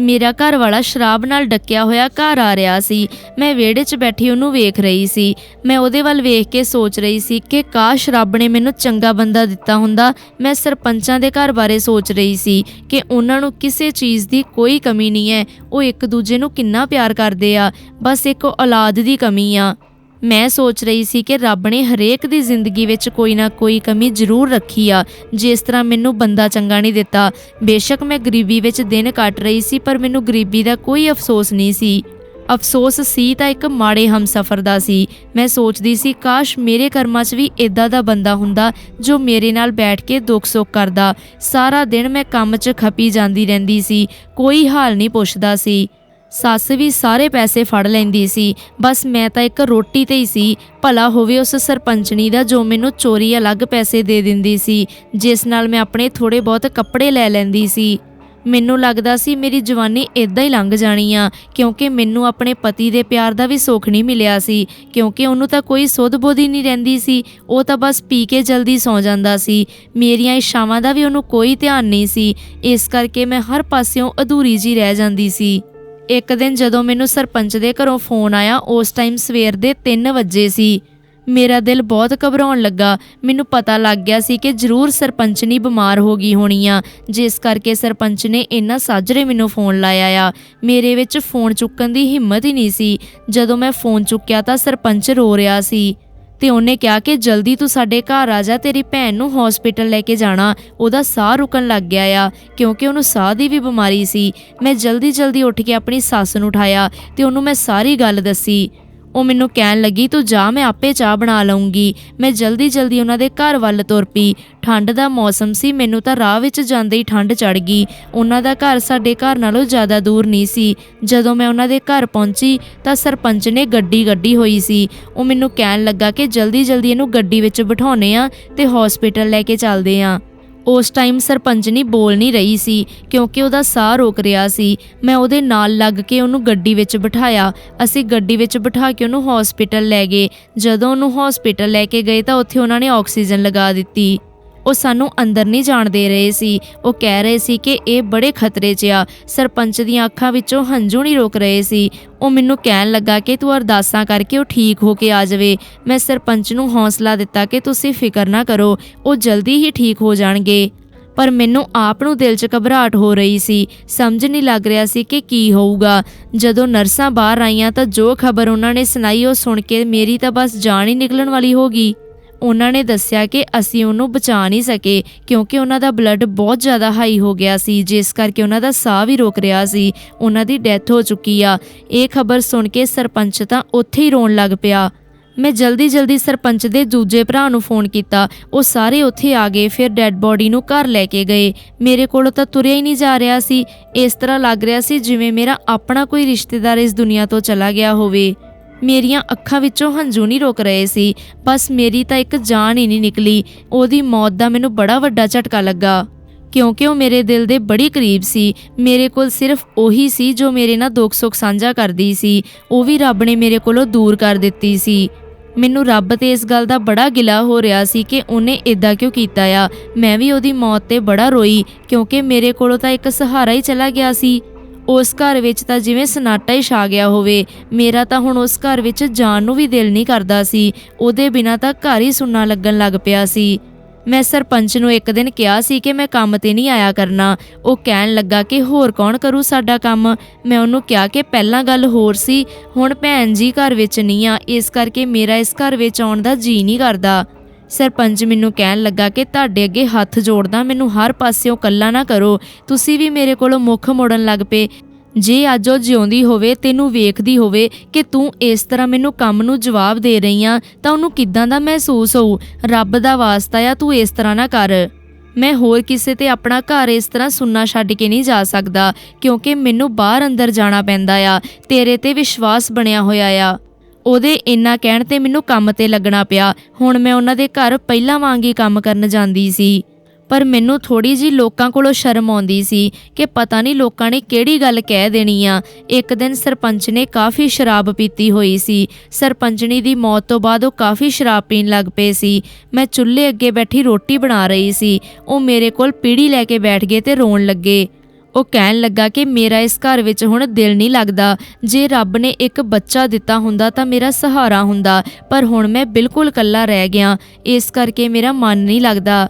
ਮੇਰਾ ਘਰ ਵਾਲਾ ਸ਼ਰਾਬ ਨਾਲ ਡੱਕਿਆ ਹੋਇਆ ਘਰ ਆ ਰਿਹਾ ਸੀ। ਮੈਂ ਵਿਹੜੇ 'ਚ ਬੈਠੀ ਉਹਨੂੰ ਵੇਖ ਰਹੀ ਸੀ। ਮੈਂ ਉਹਦੇ ਵੱਲ ਵੇਖ ਕੇ ਸੋਚ ਰਹੀ ਸੀ ਕਿ ਕਾਸ਼ ਰੱਬ ਨੇ ਮੈਨੂੰ ਚੰਗਾ ਬੰਦਾ ਦਿੱਤਾ ਹੁੰਦਾ। ਮੈਂ ਸਰਪੰਚਾਂ ਦੇ ਘਰ ਬਾਰੇ ਸੋਚ ਰਹੀ ਸੀ ਕਿ ਉਹਨਾਂ ਨੂੰ ਕਿਸੇ ਚੀਜ਼ ਦੀ ਕੋਈ ਕਮੀ ਨਹੀਂ ਹੈ। ਉਹ ਇੱਕ ਦੂਜੇ ਨੂੰ ਕਿੰਨਾ ਪਿਆਰ ਕਰਦੇ ਆ। ਬਸ ਇੱਕ ਔਲਾਦ ਦੀ ਕਮੀ ਆ। ਮੈਂ ਸੋਚ ਰਹੀ ਸੀ ਕਿ ਰੱਬ ਨੇ ਹਰੇਕ ਦੀ ਜ਼ਿੰਦਗੀ ਵਿੱਚ ਕੋਈ ਨਾ ਕੋਈ ਕਮੀ ਜ਼ਰੂਰ ਰੱਖੀ ਆ, ਜਿਸ ਤਰ੍ਹਾਂ ਮੈਨੂੰ ਬੰਦਾ ਚੰਗਾ ਨਹੀਂ ਦਿੱਤਾ। ਬੇਸ਼ੱਕ ਮੈਂ ਗਰੀਬੀ ਵਿੱਚ ਦਿਨ ਕੱਟ ਰਹੀ ਸੀ, ਪਰ ਮੈਨੂੰ ਗਰੀਬੀ ਦਾ ਕੋਈ ਅਫਸੋਸ ਨਹੀਂ ਸੀ। ਅਫਸੋਸ ਸੀ ਤਾਂ ਇੱਕ ਮਾੜੇ ਹਮਸਫਰ ਦਾ ਸੀ। ਮੈਂ ਸੋਚਦੀ ਸੀ, ਕਾਸ਼ ਮੇਰੇ ਕਰਮਾਂ 'ਚ ਵੀ ਇਦਾਂ ਦਾ ਬੰਦਾ ਹੁੰਦਾ ਜੋ ਮੇਰੇ ਨਾਲ ਬੈਠ ਕੇ ਦੁੱਖ ਸੁੱਖ ਕਰਦਾ। ਸਾਰਾ ਦਿਨ ਮੈਂ ਕੰਮ 'ਚ ਖਪੀ ਜਾਂਦੀ ਰਹਿੰਦੀ ਸੀ, ਕੋਈ ਹਾਲ ਨਹੀਂ ਪੁੱਛਦਾ ਸੀ। ਸੱਸ ਵੀ ਸਾਰੇ ਪੈਸੇ ਫੜ ਲੈਂਦੀ ਸੀ। ਬਸ ਮੈਂ ਤਾਂ ਇੱਕ ਰੋਟੀ ਤੇ ਹੀ ਸੀ। ਭਲਾ ਹੋਵੇ ਉਸ ਸਰਪੰਚਣੀ ਦਾ ਜੋ ਮੈਨੂੰ ਚੋਰੀ ਅਲੱਗ ਪੈਸੇ ਦੇ ਦਿੰਦੀ ਸੀ, ਜਿਸ ਨਾਲ ਮੈਂ ਆਪਣੇ ਥੋੜੇ ਬਹੁਤ ਕੱਪੜੇ ਲੈ ਲੈਂਦੀ ਸੀ। ਮੈਨੂੰ ਲੱਗਦਾ ਸੀ ਮੇਰੀ ਜਵਾਨੀ ਇਦਾਂ ਹੀ ਲੰਘ ਜਾਣੀ ਆ ਕਿਉਂਕਿ ਮੈਨੂੰ ਆਪਣੇ ਪਤੀ ਦੇ ਪਿਆਰ ਦਾ ਵੀ ਸੁੱਖ ਨਹੀਂ ਮਿਲਿਆ ਸੀ, ਕਿਉਂਕਿ ਉਹਨੂੰ ਤਾਂ ਕੋਈ ਸੁੱਧ ਬੁੱਧ ਹੀ ਨਹੀਂ ਰਹਿੰਦੀ ਸੀ। ਉਹ ਤਾਂ ਬਸ ਪੀ ਕੇ ਜਲਦੀ ਸੌ ਜਾਂਦਾ ਸੀ। ਮੇਰੀਆਂ ਇੱਛਾਵਾਂ ਦਾ ਵੀ ਉਹਨੂੰ ਕੋਈ ਧਿਆਨ ਨਹੀਂ ਸੀ। ਇਸ ਕਰਕੇ ਮੈਂ ਹਰ ਪਾਸਿਓਂ ਅਧੂਰੀ ਜੀ ਰਹਿ ਜਾਂਦੀ ਸੀ। ਇੱਕ ਦਿਨ ਜਦੋਂ ਮੈਨੂੰ ਸਰਪੰਚ ਦੇ ਘਰੋਂ ਫੋਨ ਆਇਆ, ਉਸ ਟਾਈਮ ਸਵੇਰ ਦੇ 3 ਵਜੇ ਸੀ। ਮੇਰਾ ਦਿਲ ਬਹੁਤ ਘਬਰਾਉਣ ਲੱਗਾ। ਮੈਨੂੰ ਪਤਾ ਲੱਗ ਗਿਆ ਸੀ ਕਿ ਜ਼ਰੂਰ ਸਰਪੰਚਨੀ ਬਿਮਾਰ ਹੋ ਗਈ ਹੋਣੀ ਆ। ਜਿਸ ਕਰਕੇ ਸਰਪੰਚ ਨੇ ਇੰਨਾ ਸਾਜਰੇ ਮੈਨੂੰ ਫੋਨ ਲਾਇਆ ਆ। ਮੇਰੇ ਵਿੱਚ ਫੋਨ ਚੁੱਕਣ ਦੀ ਹਿੰਮਤ ਹੀ ਨਹੀਂ ਸੀ। ਜਦੋਂ ਮੈਂ ਫੋਨ ਚੁੱਕਿਆ ਤਾਂ ਸਰਪੰਚ ਰੋ ਰਿਹਾ ਸੀ। ਤੇ ਉਹਨੇ ਕਿਹਾ ਕਿ ਜਲਦੀ ਤੂੰ ਸਾਡੇ ਘਰ ਆ ਜਾ, ਤੇਰੀ ਭੈਣ ਨੂੰ ਹਸਪੀਟਲ ਲੈ ਕੇ ਜਾਣਾ। ਉਹਦਾ ਸਾਹ ਰੁਕਣ ਲੱਗ ਗਿਆ ਆ, ਕਿਉਂਕਿ ਉਹਨੂੰ ਸਾਹ ਦੀ ਵੀ ਬਿਮਾਰੀ ਸੀ। ਮੈਂ ਜਲਦੀ ਜਲਦੀ ਉੱਠ ਕੇ ਆਪਣੀ ਸੱਸ ਨੂੰ ਉਠਾਇਆ ਤੇ ਉਹਨੂੰ ਮੈਂ ਸਾਰੀ ਗੱਲ ਦੱਸੀ। ਉਹ ਮੈਨੂੰ ਕਹਿਣ ਲੱਗੀ, ਤੂੰ ਜਾ, ਮੈਂ ਆਪੇ ਚਾਹ ਬਣਾ ਲਵਾਂਗੀ ਮੈਂ ਜਲਦੀ ਜਲਦੀ ਉਹਨਾਂ ਦੇ ਘਰ ਵੱਲ ਤੁਰ ਪਈ। ਠੰਡ ਦਾ ਮੌਸਮ ਸੀ, ਮੈਨੂੰ ਤਾਂ ਰਾਹ ਵਿੱਚ ਜਾਂਦੇ ਹੀ ਠੰਡ ਚੜ ਗਈ। ਉਹਨਾਂ ਦਾ ਘਰ ਸਾਡੇ ਘਰ ਨਾਲੋਂ ਜ਼ਿਆਦਾ ਦੂਰ ਨਹੀਂ ਸੀ। ਜਦੋਂ ਮੈਂ ਉਹਨਾਂ ਦੇ ਘਰ ਪਹੁੰਚੀ, ਤਾਂ ਸਰਪੰਚ ਨੇ ਗੱਡੀ ਗੱਡੀ ਹੋਈ ਸੀ। ਉਹ ਮੈਨੂੰ ਕਹਿਣ ਲੱਗਾ ਕਿ ਜਲਦੀ ਜਲਦੀ ਇਹਨੂੰ ਗੱਡੀ ਵਿੱਚ ਬਿਠਾਉਨੇ ਆ ਤੇ ਹਸਪੀਟਲ ਲੈ ਕੇ ਚੱਲਦੇ ਆ। ਉਸ ਟਾਈਮ ਸਰਪੰਚਨੀ ਬੋਲ ਨਹੀਂ ਰਹੀ ਸੀ, ਕਿਉਂਕਿ ਉਹਦਾ ਸਾਹ ਰੋਕ ਰਿਹਾ ਸੀ। ਮੈਂ ਉਹਦੇ ਨਾਲ ਲੱਗ ਕੇ ਉਹਨੂੰ ਗੱਡੀ ਵਿੱਚ ਬਿਠਾਇਆ। ਅਸੀਂ ਗੱਡੀ ਵਿੱਚ ਬਿਠਾ ਕੇ ਉਹਨੂੰ ਹਸਪੀਟਲ ਲੈ ਗਏ। ਜਦੋਂ ਉਹਨੂੰ ਹਸਪੀਟਲ ਲੈ ਕੇ ਗਏ ਤਾਂ ਉੱਥੇ ਉਹਨਾਂ ਨੇ ਆਕਸੀਜਨ ਲਗਾ ਦਿੱਤੀ। ਉਹ ਸਾਨੂੰ ਅੰਦਰ ਨਹੀਂ ਜਾਣ ਦੇ ਰਹੇ ਸੀ। ਉਹ ਕਹਿ ਰਹੇ ਸੀ ਕਿ ਇਹ ਬੜੇ ਖਤਰੇ 'ਚ ਆ। ਸਰਪੰਚ ਦੀਆਂ ਅੱਖਾਂ ਵਿੱਚੋਂ ਹੰਝੂ ਨਹੀਂ ਰੋਕ ਰਹੇ ਸੀ। ਉਹ ਮੈਨੂੰ ਕਹਿਣ ਲੱਗਾ ਕਿ ਤੂੰ ਅਰਦਾਸਾਂ ਕਰਕੇ ਉਹ ਠੀਕ ਹੋ ਕੇ ਆ ਜਾਵੇ। ਮੈਂ ਸਰਪੰਚ ਨੂੰ ਹੌਸਲਾ ਦਿੱਤਾ ਕਿ ਤੁਸੀਂ ਫਿਕਰ ਨਾ ਕਰੋ, ਉਹ ਜਲਦੀ ਹੀ ਠੀਕ ਹੋ ਜਾਣਗੇ। ਪਰ ਮੈਨੂੰ ਆਪ ਨੂੰ ਦਿਲ 'ਚ ਘਬਰਾਹਟ ਹੋ ਰਹੀ ਸੀ। ਸਮਝ ਨਹੀਂ ਲੱਗ ਰਿਹਾ ਸੀ ਕਿ ਕੀ ਹੋਊਗਾ। ਜਦੋਂ ਨਰਸਾਂ ਬਾਹਰ ਆਈਆਂ ਤਾਂ ਜੋ ਖਬਰ ਉਹਨਾਂ ਨੇ ਸੁਣਾਈ ਉਹ ਸੁਣ ਕੇ ਮੇਰੀ ਤਾਂ ਬਸ ਜਾਨ ਹੀ ਨਿਕਲਣ ਵਾਲੀ ਹੋ ਗਈ। ਉਹਨਾਂ ਨੇ ਦੱਸਿਆ ਕਿ ਅਸੀਂ ਉਹਨੂੰ ਬਚਾ ਨਹੀਂ ਸਕੇ, ਕਿਉਂਕਿ ਉਹਨਾਂ ਦਾ ਬਲੱਡ ਬਹੁਤ ਜ਼ਿਆਦਾ ਹਾਈ ਹੋ ਗਿਆ ਸੀ, ਜਿਸ ਕਰਕੇ ਉਹਨਾਂ ਦਾ ਸਾਹ ਵੀ ਰੋਕ ਰਿਹਾ ਸੀ, ਉਹਨਾਂ ਦੀ ਡੈਥ ਹੋ ਚੁੱਕੀ ਆ। ਇਹ ਖਬਰ ਸੁਣ ਕੇ ਸਰਪੰਚ ਤਾਂ ਉੱਥੇ ਹੀ ਰੋਣ ਲੱਗ ਪਿਆ। ਮੈਂ ਜਲਦੀ ਜਲਦੀ ਸਰਪੰਚ ਦੇ ਦੂਜੇ ਭਰਾ ਨੂੰ ਫੋਨ ਕੀਤਾ, ਉਹ ਸਾਰੇ ਉੱਥੇ ਆ ਗਏ, ਫਿਰ ਡੈੱਡ ਬੋਡੀ ਨੂੰ ਘਰ ਲੈ ਕੇ ਗਏ। ਮੇਰੇ ਕੋਲੋਂ ਤਾਂ ਤੁਰਿਆ ਹੀ ਨਹੀਂ ਜਾ ਰਿਹਾ ਸੀ। ਇਸ ਤਰ੍ਹਾਂ ਲੱਗ ਰਿਹਾ ਸੀ ਜਿਵੇਂ ਮੇਰਾ ਆਪਣਾ ਕੋਈ ਰਿਸ਼ਤੇਦਾਰ ਇਸ ਦੁਨੀਆ ਤੋਂ ਚਲਾ ਗਿਆ ਹੋਵੇ। ਮੇਰੀਆਂ ਅੱਖਾਂ ਵਿੱਚੋਂ ਹੰਝੂ ਨਹੀਂ ਰੋਕ ਰਹੇ ਸੀ। ਬਸ ਮੇਰੀ ਤਾਂ ਇੱਕ ਜਾਨ ਹੀ ਨਹੀਂ ਨਿਕਲੀ। ਉਹਦੀ ਮੌਤ ਦਾ ਮੈਨੂੰ ਬੜਾ ਵੱਡਾ ਝਟਕਾ ਲੱਗਾ। ਕਿਉਂਕਿ ਉਹ ਮੇਰੇ ਦਿਲ ਦੇ ਬੜੀ ਕਰੀਬ ਸੀ। ਮੇਰੇ ਕੋਲ ਸਿਰਫ ਉਹੀ ਸੀ ਜੋ ਮੇਰੇ ਨਾਲ ਦੁੱਖ ਸੁੱਖ ਸਾਂਝਾ ਕਰਦੀ ਸੀ। ਉਹ ਵੀ ਰੱਬ ਨੇ ਮੇਰੇ ਕੋਲੋਂ ਦੂਰ ਕਰ ਦਿੱਤੀ ਸੀ। ਮੈਨੂੰ ਰੱਬ ਤੇ ਇਸ ਗੱਲ ਦਾ ਬੜਾ ਗਿਲਾ ਹੋ ਰਿਹਾ ਸੀ ਕਿ ਉਹਨੇ ਇਦਾਂ ਕਿਉਂ ਕੀਤਾ ਆ। ਮੈਂ ਵੀ ਉਹਦੀ ਮੌਤ ਤੇ ਬੜਾ ਰੋਈ, ਕਿਉਂਕਿ ਮੇਰੇ ਕੋਲੋਂ ਤਾਂ ਇੱਕ ਸਹਾਰਾ ਹੀ ਚਲਾ ਗਿਆ ਸੀ। ਉਸ ਘਰ ਵਿੱਚ ਤਾਂ ਜਿਵੇਂ ਸਨਾਟਾ ਹੀ ਛਾ ਗਿਆ ਹੋਵੇ, ਮੇਰਾ ਤਾਂ ਹੁਣ ਉਸ ਘਰ ਵਿੱਚ ਜਾਣ ਨੂੰ ਵੀ ਦਿਲ ਨਹੀਂ ਕਰਦਾ ਸੀ। ਉਹਦੇ ਬਿਨਾ ਤਾਂ ਘਰ ਹੀ ਸੁੰਨਾ ਲੱਗਣ ਲੱਗ ਪਿਆ ਸੀ। ਮੈਂ ਸਰਪੰਚ ਨੂੰ ਇੱਕ ਦਿਨ ਕਿਹਾ ਸੀ ਕਿ ਮੈਂ ਕੰਮ ਤੇ ਨਹੀਂ ਆਇਆ ਕਰਨਾ। ਉਹ ਕਹਿਣ ਲੱਗਾ ਕਿ ਹੋਰ ਕੌਣ ਕਰੂ ਸਾਡਾ ਕੰਮ? ਮੈਂ ਉਹਨੂੰ ਕਿਹਾ ਕਿ ਪਹਿਲਾਂ ਗੱਲ ਹੋਰ ਸੀ। ਹੁਣ ਭੈਣ ਜੀ ਘਰ ਵਿੱਚ ਨਹੀਂ ਆ, ਇਸ ਕਰਕੇ ਮੇਰਾ ਇਸ ਘਰ ਵਿੱਚ ਆਉਣ ਦਾ ਜੀ ਨਹੀਂ ਕਰਦਾ। ਸਰਪੰਚ ਮੈਨੂੰ ਕਹਿਣ ਲੱਗਾ ਕਿ ਤੁਹਾਡੇ ਅੱਗੇ ਹੱਥ ਜੋੜਦਾ, ਮੈਨੂੰ ਹਰ ਪਾਸਿਓਂ ਕੱਲਾ ਨਾ ਕਰੋ। ਤੁਸੀਂ ਵੀ ਮੇਰੇ ਕੋਲੋਂ ਮੁੱਖ ਮੋੜਨ ਲੱਗ ਪਏ। ਜੇ ਅੱਜ ਉਹ ਜਿਉਂਦੀ ਹੋਵੇ, ਤੈਨੂੰ ਵੇਖਦੀ ਹੋਵੇ ਕਿ ਤੂੰ ਇਸ ਤਰ੍ਹਾਂ ਮੈਨੂੰ ਕੰਮ ਨੂੰ ਜਵਾਬ ਦੇ ਰਹੀ ਆ, ਤਾਂ ਉਹਨੂੰ ਕਿੱਦਾਂ ਦਾ ਮਹਿਸੂਸ ਹੋਊ? ਰੱਬ ਦਾ ਵਾਸਤਾ ਆ, ਤੂੰ ਇਸ ਤਰ੍ਹਾਂ ਨਾ ਕਰ। ਮੈਂ ਹੋਰ ਕਿਸੇ ਤੇ ਆਪਣਾ ਘਰ ਇਸ ਤਰ੍ਹਾਂ ਸੁੰਨਾ ਛੱਡ ਕੇ ਨਹੀਂ ਜਾ ਸਕਦਾ, ਕਿਉਂਕਿ ਮੈਨੂੰ ਬਾਹਰ ਅੰਦਰ ਜਾਣਾ ਪੈਂਦਾ ਆ। ਤੇਰੇ ਤੇ ਵਿਸ਼ਵਾਸ ਬਣਿਆ ਹੋਇਆ ਆ। ਉਹਦੇ ਇੰਨਾ ਕਹਿਣ ਤੇ ਮੈਨੂੰ ਕੰਮ ਤੇ ਲੱਗਣਾ ਪਿਆ। ਹੁਣ ਮੈਂ ਉਹਨਾਂ ਦੇ ਘਰ ਪਹਿਲਾਂ ਵਾਂਗ ਹੀ ਕੰਮ ਕਰਨ ਜਾਂਦੀ ਸੀ। ਪਰ ਮੈਨੂੰ ਥੋੜੀ ਜੀ ਲੋਕਾਂ ਕੋਲੋਂ ਸ਼ਰਮ ਆਉਂਦੀ ਸੀ ਕਿ ਪਤਾ ਨਹੀਂ ਲੋਕਾਂ ਨੇ ਕਿਹੜੀ ਗੱਲ ਕਹਿ ਦੇਣੀ ਆ। ਇੱਕ ਦਿਨ ਸਰਪੰਚ ਨੇ ਕਾਫੀ ਸ਼ਰਾਬ ਪੀਤੀ ਹੋਈ ਸੀ। ਸਰਪੰਚਣੀ ਦੀ ਮੌਤ ਤੋਂ ਬਾਅਦ ਉਹ ਕਾਫੀ ਸ਼ਰਾਬ ਪੀਣ ਲੱਗ ਪਏ ਸੀ। ਮੈਂ ਚੁੱਲ੍ਹੇ ਅੱਗੇ ਬੈਠੀ ਰੋਟੀ ਬਣਾ ਰਹੀ ਸੀ। ਉਹ ਮੇਰੇ ਕੋਲ ਪੀੜੀ ਲੈ ਕੇ ਬੈਠ ਗਏ ਤੇ ਰੋਣ ਲੱਗੇ। ਉਹ ਕਹਿਣ ਲੱਗਾ ਕਿ ਮੇਰਾ ਇਸ ਘਰ ਵਿੱਚ ਹੁਣ ਦਿਲ ਨਹੀਂ ਲੱਗਦਾ। ਜੇ ਰੱਬ ਨੇ ਇੱਕ ਬੱਚਾ ਦਿੱਤਾ ਹੁੰਦਾ ਤਾਂ ਮੇਰਾ ਸਹਾਰਾ ਹੁੰਦਾ, ਪਰ ਹੁਣ ਮੈਂ ਬਿਲਕੁਲ ਇਕੱਲਾ ਰਹਿ ਗਿਆ। ਇਸ ਕਰਕੇ ਮੇਰਾ ਮਨ ਨਹੀਂ ਲੱਗਦਾ।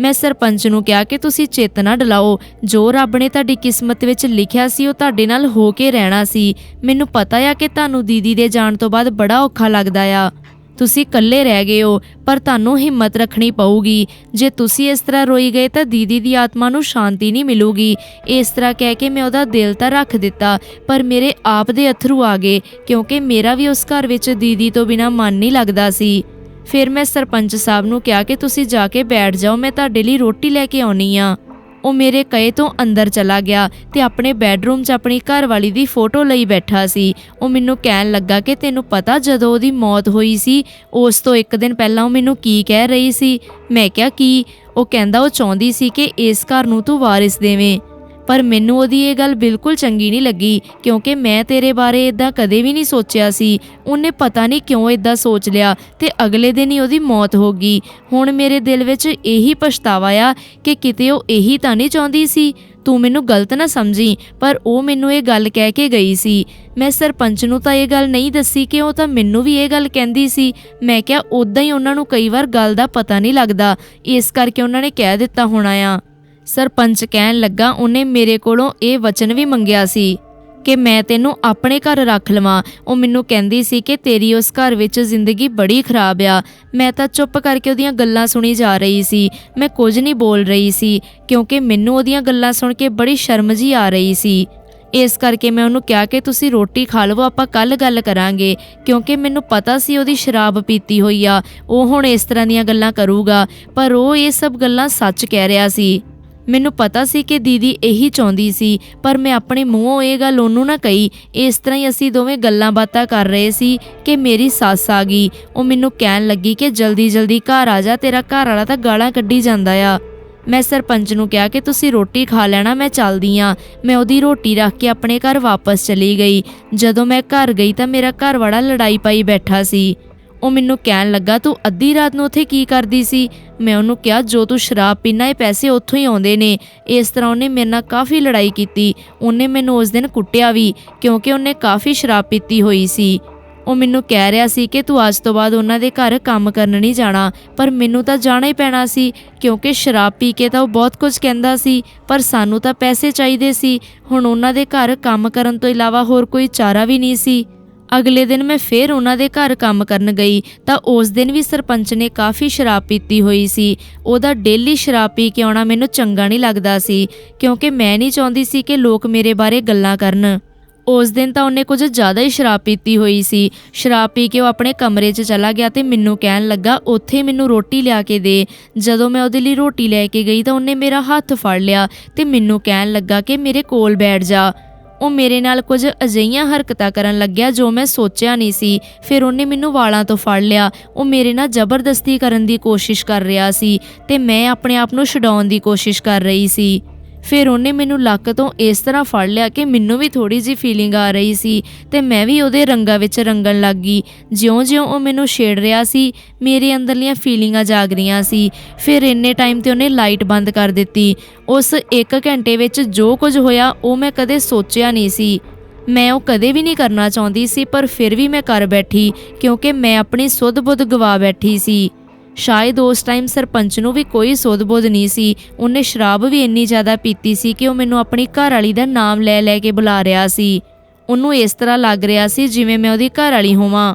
ਮੈਂ ਸਰਪੰਚ ਨੂੰ ਕਿਹਾ ਕਿ ਤੁਸੀਂ ਚੇਤਨਾ ਡਲਾਓ। ਜੋ ਰੱਬ ਨੇ ਤੁਹਾਡੀ ਕਿਸਮਤ ਵਿੱਚ ਲਿਖਿਆ ਸੀ, ਉਹ ਤੁਹਾਡੇ ਨਾਲ ਹੋ ਕੇ ਰਹਿਣਾ ਸੀ। ਮੈਨੂੰ ਪਤਾ ਆ ਕਿ ਤੁਹਾਨੂੰ ਦੀਦੀ ਦੇ ਜਾਣ ਤੋਂ ਬਾਅਦ ਬੜਾ ਔਖਾ ਲੱਗਦਾ ਆ। ਤੁਸੀਂ ਇਕੱਲੇ ਰਹਿ ਗਏ ਹੋ, ਪਰ ਤੁਹਾਨੂੰ ਹਿੰਮਤ ਰੱਖਣੀ ਪਊਗੀ। ਜੇ ਤੁਸੀਂ ਇਸ ਤਰ੍ਹਾਂ ਰੋਈ ਗਏ ਤਾਂ ਦੀਦੀ ਦੀ ਆਤਮਾ ਨੂੰ ਸ਼ਾਂਤੀ ਨਹੀਂ ਮਿਲੂਗੀ। ਇਸ ਤਰ੍ਹਾਂ ਕਹਿ ਕੇ ਮੈਂ ਉਹਦਾ ਦਿਲ ਤਾਂ ਰੱਖ ਦਿੱਤਾ, ਪਰ ਮੇਰੇ ਆਪ ਦੇ ਅਥਰੂ ਆ ਗਏ, ਕਿਉਂਕਿ ਮੇਰਾ ਵੀ ਉਸ ਘਰ ਵਿੱਚ ਦੀਦੀ ਤੋਂ ਬਿਨਾ ਮਨ ਨਹੀਂ ਲੱਗਦਾ ਸੀ। ਫਿਰ ਮੈਂ ਸਰਪੰਚ ਸਾਹਿਬ ਨੂੰ ਕਿਹਾ ਕਿ ਤੁਸੀਂ ਜਾ ਕੇ ਬੈਠ ਜਾਓ, ਮੈਂ ਤੁਹਾਡੇ ਲਈ ਰੋਟੀ ਲੈ ਕੇ ਆਉਣੀ ਆ। ਉਹ ਮੇਰੇ ਕਹੇ ਤੋਂ ਅੰਦਰ ਚਲਾ ਗਿਆ ਤੇ ਆਪਣੇ ਬੈੱਡਰੂਮ 'ਚ ਆਪਣੀ ਘਰਵਾਲੀ ਦੀ ਫੋਟੋ ਲਈ ਬੈਠਾ ਸੀ। ਉਹ ਮੈਨੂੰ ਕਹਿਣ ਲੱਗਾ ਕਿ ਤੈਨੂੰ ਪਤਾ ਜਦੋਂ ਉਹਦੀ ਮੌਤ ਹੋਈ ਸੀ, ਉਸ ਤੋਂ ਇੱਕ ਦਿਨ ਪਹਿਲਾਂ ਉਹ ਮੈਨੂੰ ਕੀ ਕਹਿ ਰਹੀ ਸੀ? ਮੈਂ ਕਿਹਾ, ਕੀ? ਉਹ ਕਹਿੰਦਾ, ਉਹ ਚਾਹੁੰਦੀ ਸੀ ਕਿ ਇਸ ਘਰ ਨੂੰ ਤੂੰ ਵਾਰਿਸ ਦੇਵੇਂ। ਪਰ ਮੈਨੂੰ ਉਹਦੀ ਇਹ ਗੱਲ ਬਿਲਕੁਲ ਚੰਗੀ ਨਹੀਂ ਲੱਗੀ, ਕਿਉਂਕਿ ਮੈਂ ਤੇਰੇ ਬਾਰੇ ਇਦਾਂ ਕਦੇ ਵੀ ਨਹੀਂ ਸੋਚਿਆ ਸੀ। ਉਹਨੇ ਪਤਾ ਨਹੀਂ ਕਿਉਂ ਇਦਾਂ ਸੋਚ ਲਿਆ ਤੇ ਅਗਲੇ ਦਿਨ ਹੀ ਉਹਦੀ ਮੌਤ ਹੋ ਗਈ। ਹੁਣ ਮੇਰੇ ਦਿਲ ਵਿੱਚ ਇਹੀ ਪਛਤਾਵਾ ਆ ਕਿ ਕਿਤੇ ਉਹ ਇਹੀ ਤਾਂ ਨਹੀਂ ਚਾਹੁੰਦੀ ਸੀ। ਤੂੰ ਮੈਨੂੰ ਗਲਤ ਨਾ ਸਮਝੀ, ਪਰ ਉਹ ਮੈਨੂੰ ਇਹ ਗੱਲ ਕਹਿ ਕੇ ਗਈ ਸੀ। ਮੈਂ ਸਰਪੰਚ ਨੂੰ ਤਾਂ ਇਹ ਗੱਲ ਨਹੀਂ ਦੱਸੀ ਕਿ ਉਹ ਤਾਂ ਮੈਨੂੰ ਵੀ ਇਹ ਗੱਲ ਕਹਿੰਦੀ ਸੀ। ਮੈਂ ਕਿਹਾ ਉਦਾਂ ਹੀ ਉਹਨਾਂ ਨੂੰ ਕਈ ਵਾਰ ਗੱਲ ਦਾ ਪਤਾ ਨਹੀਂ ਲੱਗਦਾ। ਇਸ ਕਰਕੇ ਉਹਨਾਂ ਨੇ ਕਹਿ ਦਿੱਤਾ ਹੋਣਾ ਆ। ਸਰਪੰਚ ਕਹਿਣ ਲੱਗਾ, ਉਹਨੇ ਮੇਰੇ ਕੋਲੋਂ ਇਹ ਵਚਨ ਵੀ ਮੰਗਿਆ ਸੀ ਕਿ ਮੈਂ ਤੈਨੂੰ ਆਪਣੇ ਘਰ ਰੱਖ ਲਵਾਂ। ਉਹ ਮੈਨੂੰ ਕਹਿੰਦੀ ਸੀ ਕਿ ਤੇਰੀ ਉਸ ਘਰ ਵਿੱਚ ਜ਼ਿੰਦਗੀ ਬੜੀ ਖਰਾਬ ਆ। ਮੈਂ ਤਾਂ ਚੁੱਪ ਕਰਕੇ ਉਹਦੀਆਂ ਗੱਲਾਂ ਸੁਣੀ ਜਾ ਰਹੀ ਸੀ। ਮੈਂ ਕੁਝ ਨਹੀਂ ਬੋਲ ਰਹੀ ਸੀ, ਕਿਉਂਕਿ ਮੈਨੂੰ ਉਹਦੀਆਂ ਗੱਲਾਂ ਸੁਣ ਕੇ ਬੜੀ ਸ਼ਰਮ ਜੀ ਆ ਰਹੀ ਸੀ। ਇਸ ਕਰਕੇ ਮੈਂ ਉਹਨੂੰ ਕਿਹਾ ਕਿ ਤੁਸੀਂ ਰੋਟੀ ਖਾ ਲਵੋ, ਆਪਾਂ ਕੱਲ ਗੱਲ ਕਰਾਂਗੇ, ਕਿਉਂਕਿ ਮੈਨੂੰ ਪਤਾ ਸੀ ਉਹਦੀ ਸ਼ਰਾਬ ਪੀਤੀ ਹੋਈ ਆ। ਉਹ ਹੁਣ ਇਸ ਤਰ੍ਹਾਂ ਦੀਆਂ ਗੱਲਾਂ ਕਰੂਗਾ, ਪਰ ਉਹ ਇਹ ਸਭ ਗੱਲਾਂ ਸੱਚ ਕਹਿ ਰਿਹਾ ਸੀ। ਮੈਨੂੰ ਪਤਾ ਸੀ ਕਿ ਦੀਦੀ ਇਹੀ ਚਾਹੁੰਦੀ ਸੀ, ਪਰ ਮੈਂ ਆਪਣੇ ਮੂੰਹੋਂ ਇਹ ਗੱਲ ਉਹਨੂੰ ਨਾ ਕਹੀ। ਇਸ ਤਰ੍ਹਾਂ ਹੀ ਅਸੀਂ ਦੋਵੇਂ ਗੱਲਾਂ ਬਾਤਾਂ ਕਰ ਰਹੇ ਸੀ ਕਿ ਮੇਰੀ ਸੱਸ ਆ ਗਈ। ਉਹ ਮੈਨੂੰ ਕਹਿਣ ਲੱਗੀ ਕਿ ਜਲਦੀ ਜਲਦੀ ਘਰ ਆ ਜਾ, ਤੇਰਾ ਘਰ ਵਾਲਾ ਤਾਂ ਗਾਲਾਂ ਕੱਢੀ ਜਾਂਦਾ ਆ। ਮੈਂ ਸਰਪੰਚ ਨੂੰ ਕਿਹਾ ਕਿ ਤੁਸੀਂ ਰੋਟੀ ਖਾ ਲੈਣਾ, ਮੈਂ ਚੱਲਦੀ ਆ। ਮੈਂ ਉਹਦੀ ਰੋਟੀ ਰੱਖ ਕੇ ਆਪਣੇ ਘਰ ਵਾਪਸ ਚਲੀ ਗਈ। ਜਦੋਂ ਮੈਂ ਘਰ ਗਈ ਤਾਂ ਮੇਰਾ ਘਰ ਵਾਲਾ ਲੜਾਈ ਪਾਈ ਬੈਠਾ ਸੀ। ਉਹ ਮੈਨੂੰ ਕਹਿਣ ਲੱਗਾ, ਤੂੰ ਅੱਧੀ ਰਾਤ ਨੂੰ ਉੱਥੇ ਕੀ ਕਰਦੀ ਸੀ? ਮੈਂ ਉਹਨੂੰ ਕਿਹਾ, ਜੋ ਤੂੰ ਸ਼ਰਾਬ ਪੀਣਾ ਇਹ ਪੈਸੇ ਉੱਥੋਂ ਹੀ ਆਉਂਦੇ ਨੇ। ਇਸ ਤਰ੍ਹਾਂ ਉਹਨੇ ਮੇਰੇ ਨਾਲ ਕਾਫੀ ਲੜਾਈ ਕੀਤੀ। ਉਹਨੇ ਮੈਨੂੰ ਉਸ ਦਿਨ ਕੁੱਟਿਆ ਵੀ, ਕਿਉਂਕਿ ਉਹਨੇ ਕਾਫੀ ਸ਼ਰਾਬ ਪੀਤੀ ਹੋਈ ਸੀ। ਉਹ ਮੈਨੂੰ ਕਹਿ ਰਿਹਾ ਸੀ ਕਿ ਤੂੰ ਅੱਜ ਤੋਂ ਬਾਅਦ ਉਹਨਾਂ ਦੇ ਘਰ ਕੰਮ ਕਰਨ ਨਹੀਂ ਜਾਣਾ, ਪਰ ਮੈਨੂੰ ਤਾਂ ਜਾਣਾ ਹੀ ਪੈਣਾ ਸੀ, ਕਿਉਂਕਿ ਸ਼ਰਾਬ ਪੀ ਕੇ ਤਾਂ ਉਹ ਬਹੁਤ ਕੁਝ ਕਹਿੰਦਾ ਸੀ, ਪਰ ਸਾਨੂੰ ਤਾਂ ਪੈਸੇ ਚਾਹੀਦੇ ਸੀ। ਹੁਣ ਉਹਨਾਂ ਦੇ ਘਰ ਕੰਮ ਕਰਨ ਤੋਂ ਇਲਾਵਾ ਹੋਰ ਕੋਈ ਚਾਰਾ ਵੀ ਨਹੀਂ ਸੀ। ਅਗਲੇ ਦਿਨ ਮੈਂ ਫੇਰ ਉਹਨਾਂ ਦੇ ਘਰ ਕੰਮ ਕਰਨ ਗਈ ਤਾਂ ਉਸ ਦਿਨ ਵੀ ਸਰਪੰਚ ਨੇ ਕਾਫੀ ਸ਼ਰਾਬ ਪੀਤੀ ਹੋਈ ਸੀ। ਉਹਦਾ ਡੇਲੀ ਸ਼ਰਾਬ ਪੀ ਕੇ ਆਉਣਾ ਮੈਨੂੰ ਚੰਗਾ ਨਹੀਂ ਲੱਗਦਾ ਸੀ, ਕਿਉਂਕਿ ਮੈਂ ਨਹੀਂ ਚਾਹੁੰਦੀ ਸੀ ਕਿ ਲੋਕ ਮੇਰੇ ਬਾਰੇ ਗੱਲਾਂ ਕਰਨ। ਉਸ ਦਿਨ ਤਾਂ ਉਹਨੇ ਕੁਝ ਜ਼ਿਆਦਾ ਹੀ ਸ਼ਰਾਬ ਪੀਤੀ ਹੋਈ ਸੀ। ਸ਼ਰਾਬ ਪੀ ਕੇ ਉਹ ਆਪਣੇ ਕਮਰੇ 'ਚ ਚਲਾ ਗਿਆ ਤੇ ਮੈਨੂੰ ਕਹਿਣ ਲੱਗਾ, ਉੱਥੇ ਮੈਨੂੰ ਰੋਟੀ ਲਿਆ ਕੇ ਦੇ। ਜਦੋਂ ਮੈਂ ਉਹਦੇ ਲਈ ਰੋਟੀ ਲੈ ਕੇ ਗਈ ਤਾਂ ਉਹਨੇ ਮੇਰਾ ਹੱਥ ਫੜ ਲਿਆ ਤੇ ਮੈਨੂੰ ਕਹਿਣ ਲੱਗਾ ਕਿ ਮੇਰੇ ਕੋਲ ਬੈਠ ਜਾ। ਉਹ ਮੇਰੇ ਨਾਲ ਕੁਝ ਅਜਈਆਂ ਹਰਕਤਾਂ ਕਰਨ ਲੱਗਿਆ ਜੋ ਮੈਂ ਸੋਚਿਆ ਨਹੀਂ ਸੀ। ਫਿਰ ਉਹਨੇ ਮੈਨੂੰ ਵਾਲਾਂ ਤੋਂ ਫੜ ਲਿਆ। ਉਹ ਮੇਰੇ ਨਾਲ ਜ਼ਬਰਦਸਤੀ ਕਰਨ ਦੀ ਕੋਸ਼ਿਸ਼ ਕਰ ਰਿਹਾ ਸੀ ਤੇ ਮੈਂ ਆਪਣੇ ਆਪ ਨੂੰ ਛਡਾਉਣ ਦੀ ਕੋਸ਼ਿਸ਼ ਕਰ ਰਹੀ ਸੀ। ਫਿਰ ਉਹਨੇ ਮੈਨੂੰ ਲੱਕ ਤੋਂ ਇਸ ਤਰ੍ਹਾਂ ਫੜ ਲਿਆ ਕਿ ਮੈਨੂੰ ਵੀ ਥੋੜੀ ਜੀ ਫੀਲਿੰਗ ਆ ਰਹੀ ਸੀ ਤੇ ਮੈਂ ਵੀ ਉਹਦੇ ਰੰਗਾਂ ਵਿੱਚ ਰੰਗਣ ਲੱਗ ਗਈ। ਜਿਉਂ-ਜਿਉਂ ਉਹ ਮੈਨੂੰ ਛੇੜ ਰਿਹਾ ਸੀ, ਮੇਰੇ ਅੰਦਰਲੀਆਂ ਫੀਲਿੰਗਾਂ ਜਾਗ ਰਹੀਆਂ ਸੀ। ਫਿਰ ਇੰਨੇ ਟਾਈਮ ਤੇ ਉਹਨੇ ਲਾਈਟ ਬੰਦ ਕਰ ਦਿੱਤੀ। ਉਸ 1 ਘੰਟੇ ਵਿੱਚ ਜੋ ਕੁਝ ਹੋਇਆ, ਉਹ ਮੈਂ ਕਦੇ ਸੋਚਿਆ ਨਹੀਂ ਸੀ। ਮੈਂ ਉਹ ਕਦੇ ਵੀ ਨਹੀਂ ਕਰਨਾ ਚਾਹੁੰਦੀ ਸੀ, ਪਰ ਫਿਰ ਵੀ ਮੈਂ ਕਰ ਬੈਠੀ, ਕਿਉਂਕਿ ਮੈਂ ਆਪਣੀ ਸੁੱਧ ਬੁੱਧ ਗਵਾ ਬੈਠੀ ਸੀ। ਸ਼ਾਇਦ ਉਸ ਟਾਈਮ ਸਰਪੰਚ ਨੂੰ ਵੀ ਕੋਈ ਸੋਧ ਬੁੱਧ ਨਹੀਂ ਸੀ। ਉਹਨੇ ਸ਼ਰਾਬ ਵੀ ਇੰਨੀ ਜ਼ਿਆਦਾ ਪੀਤੀ ਸੀ ਕਿ ਉਹ ਮੈਨੂੰ ਆਪਣੀ ਘਰ ਵਾਲੀ ਦਾ ਨਾਮ ਲੈ ਲੈ ਕੇ ਬੁਲਾ ਰਿਹਾ ਸੀ। ਉਹਨੂੰ ਇਸ ਤਰ੍ਹਾਂ ਲੱਗ ਰਿਹਾ ਸੀ ਜਿਵੇਂ ਮੈਂ ਉਹਦੀ ਘਰ ਵਾਲੀ ਹੋਵਾਂ।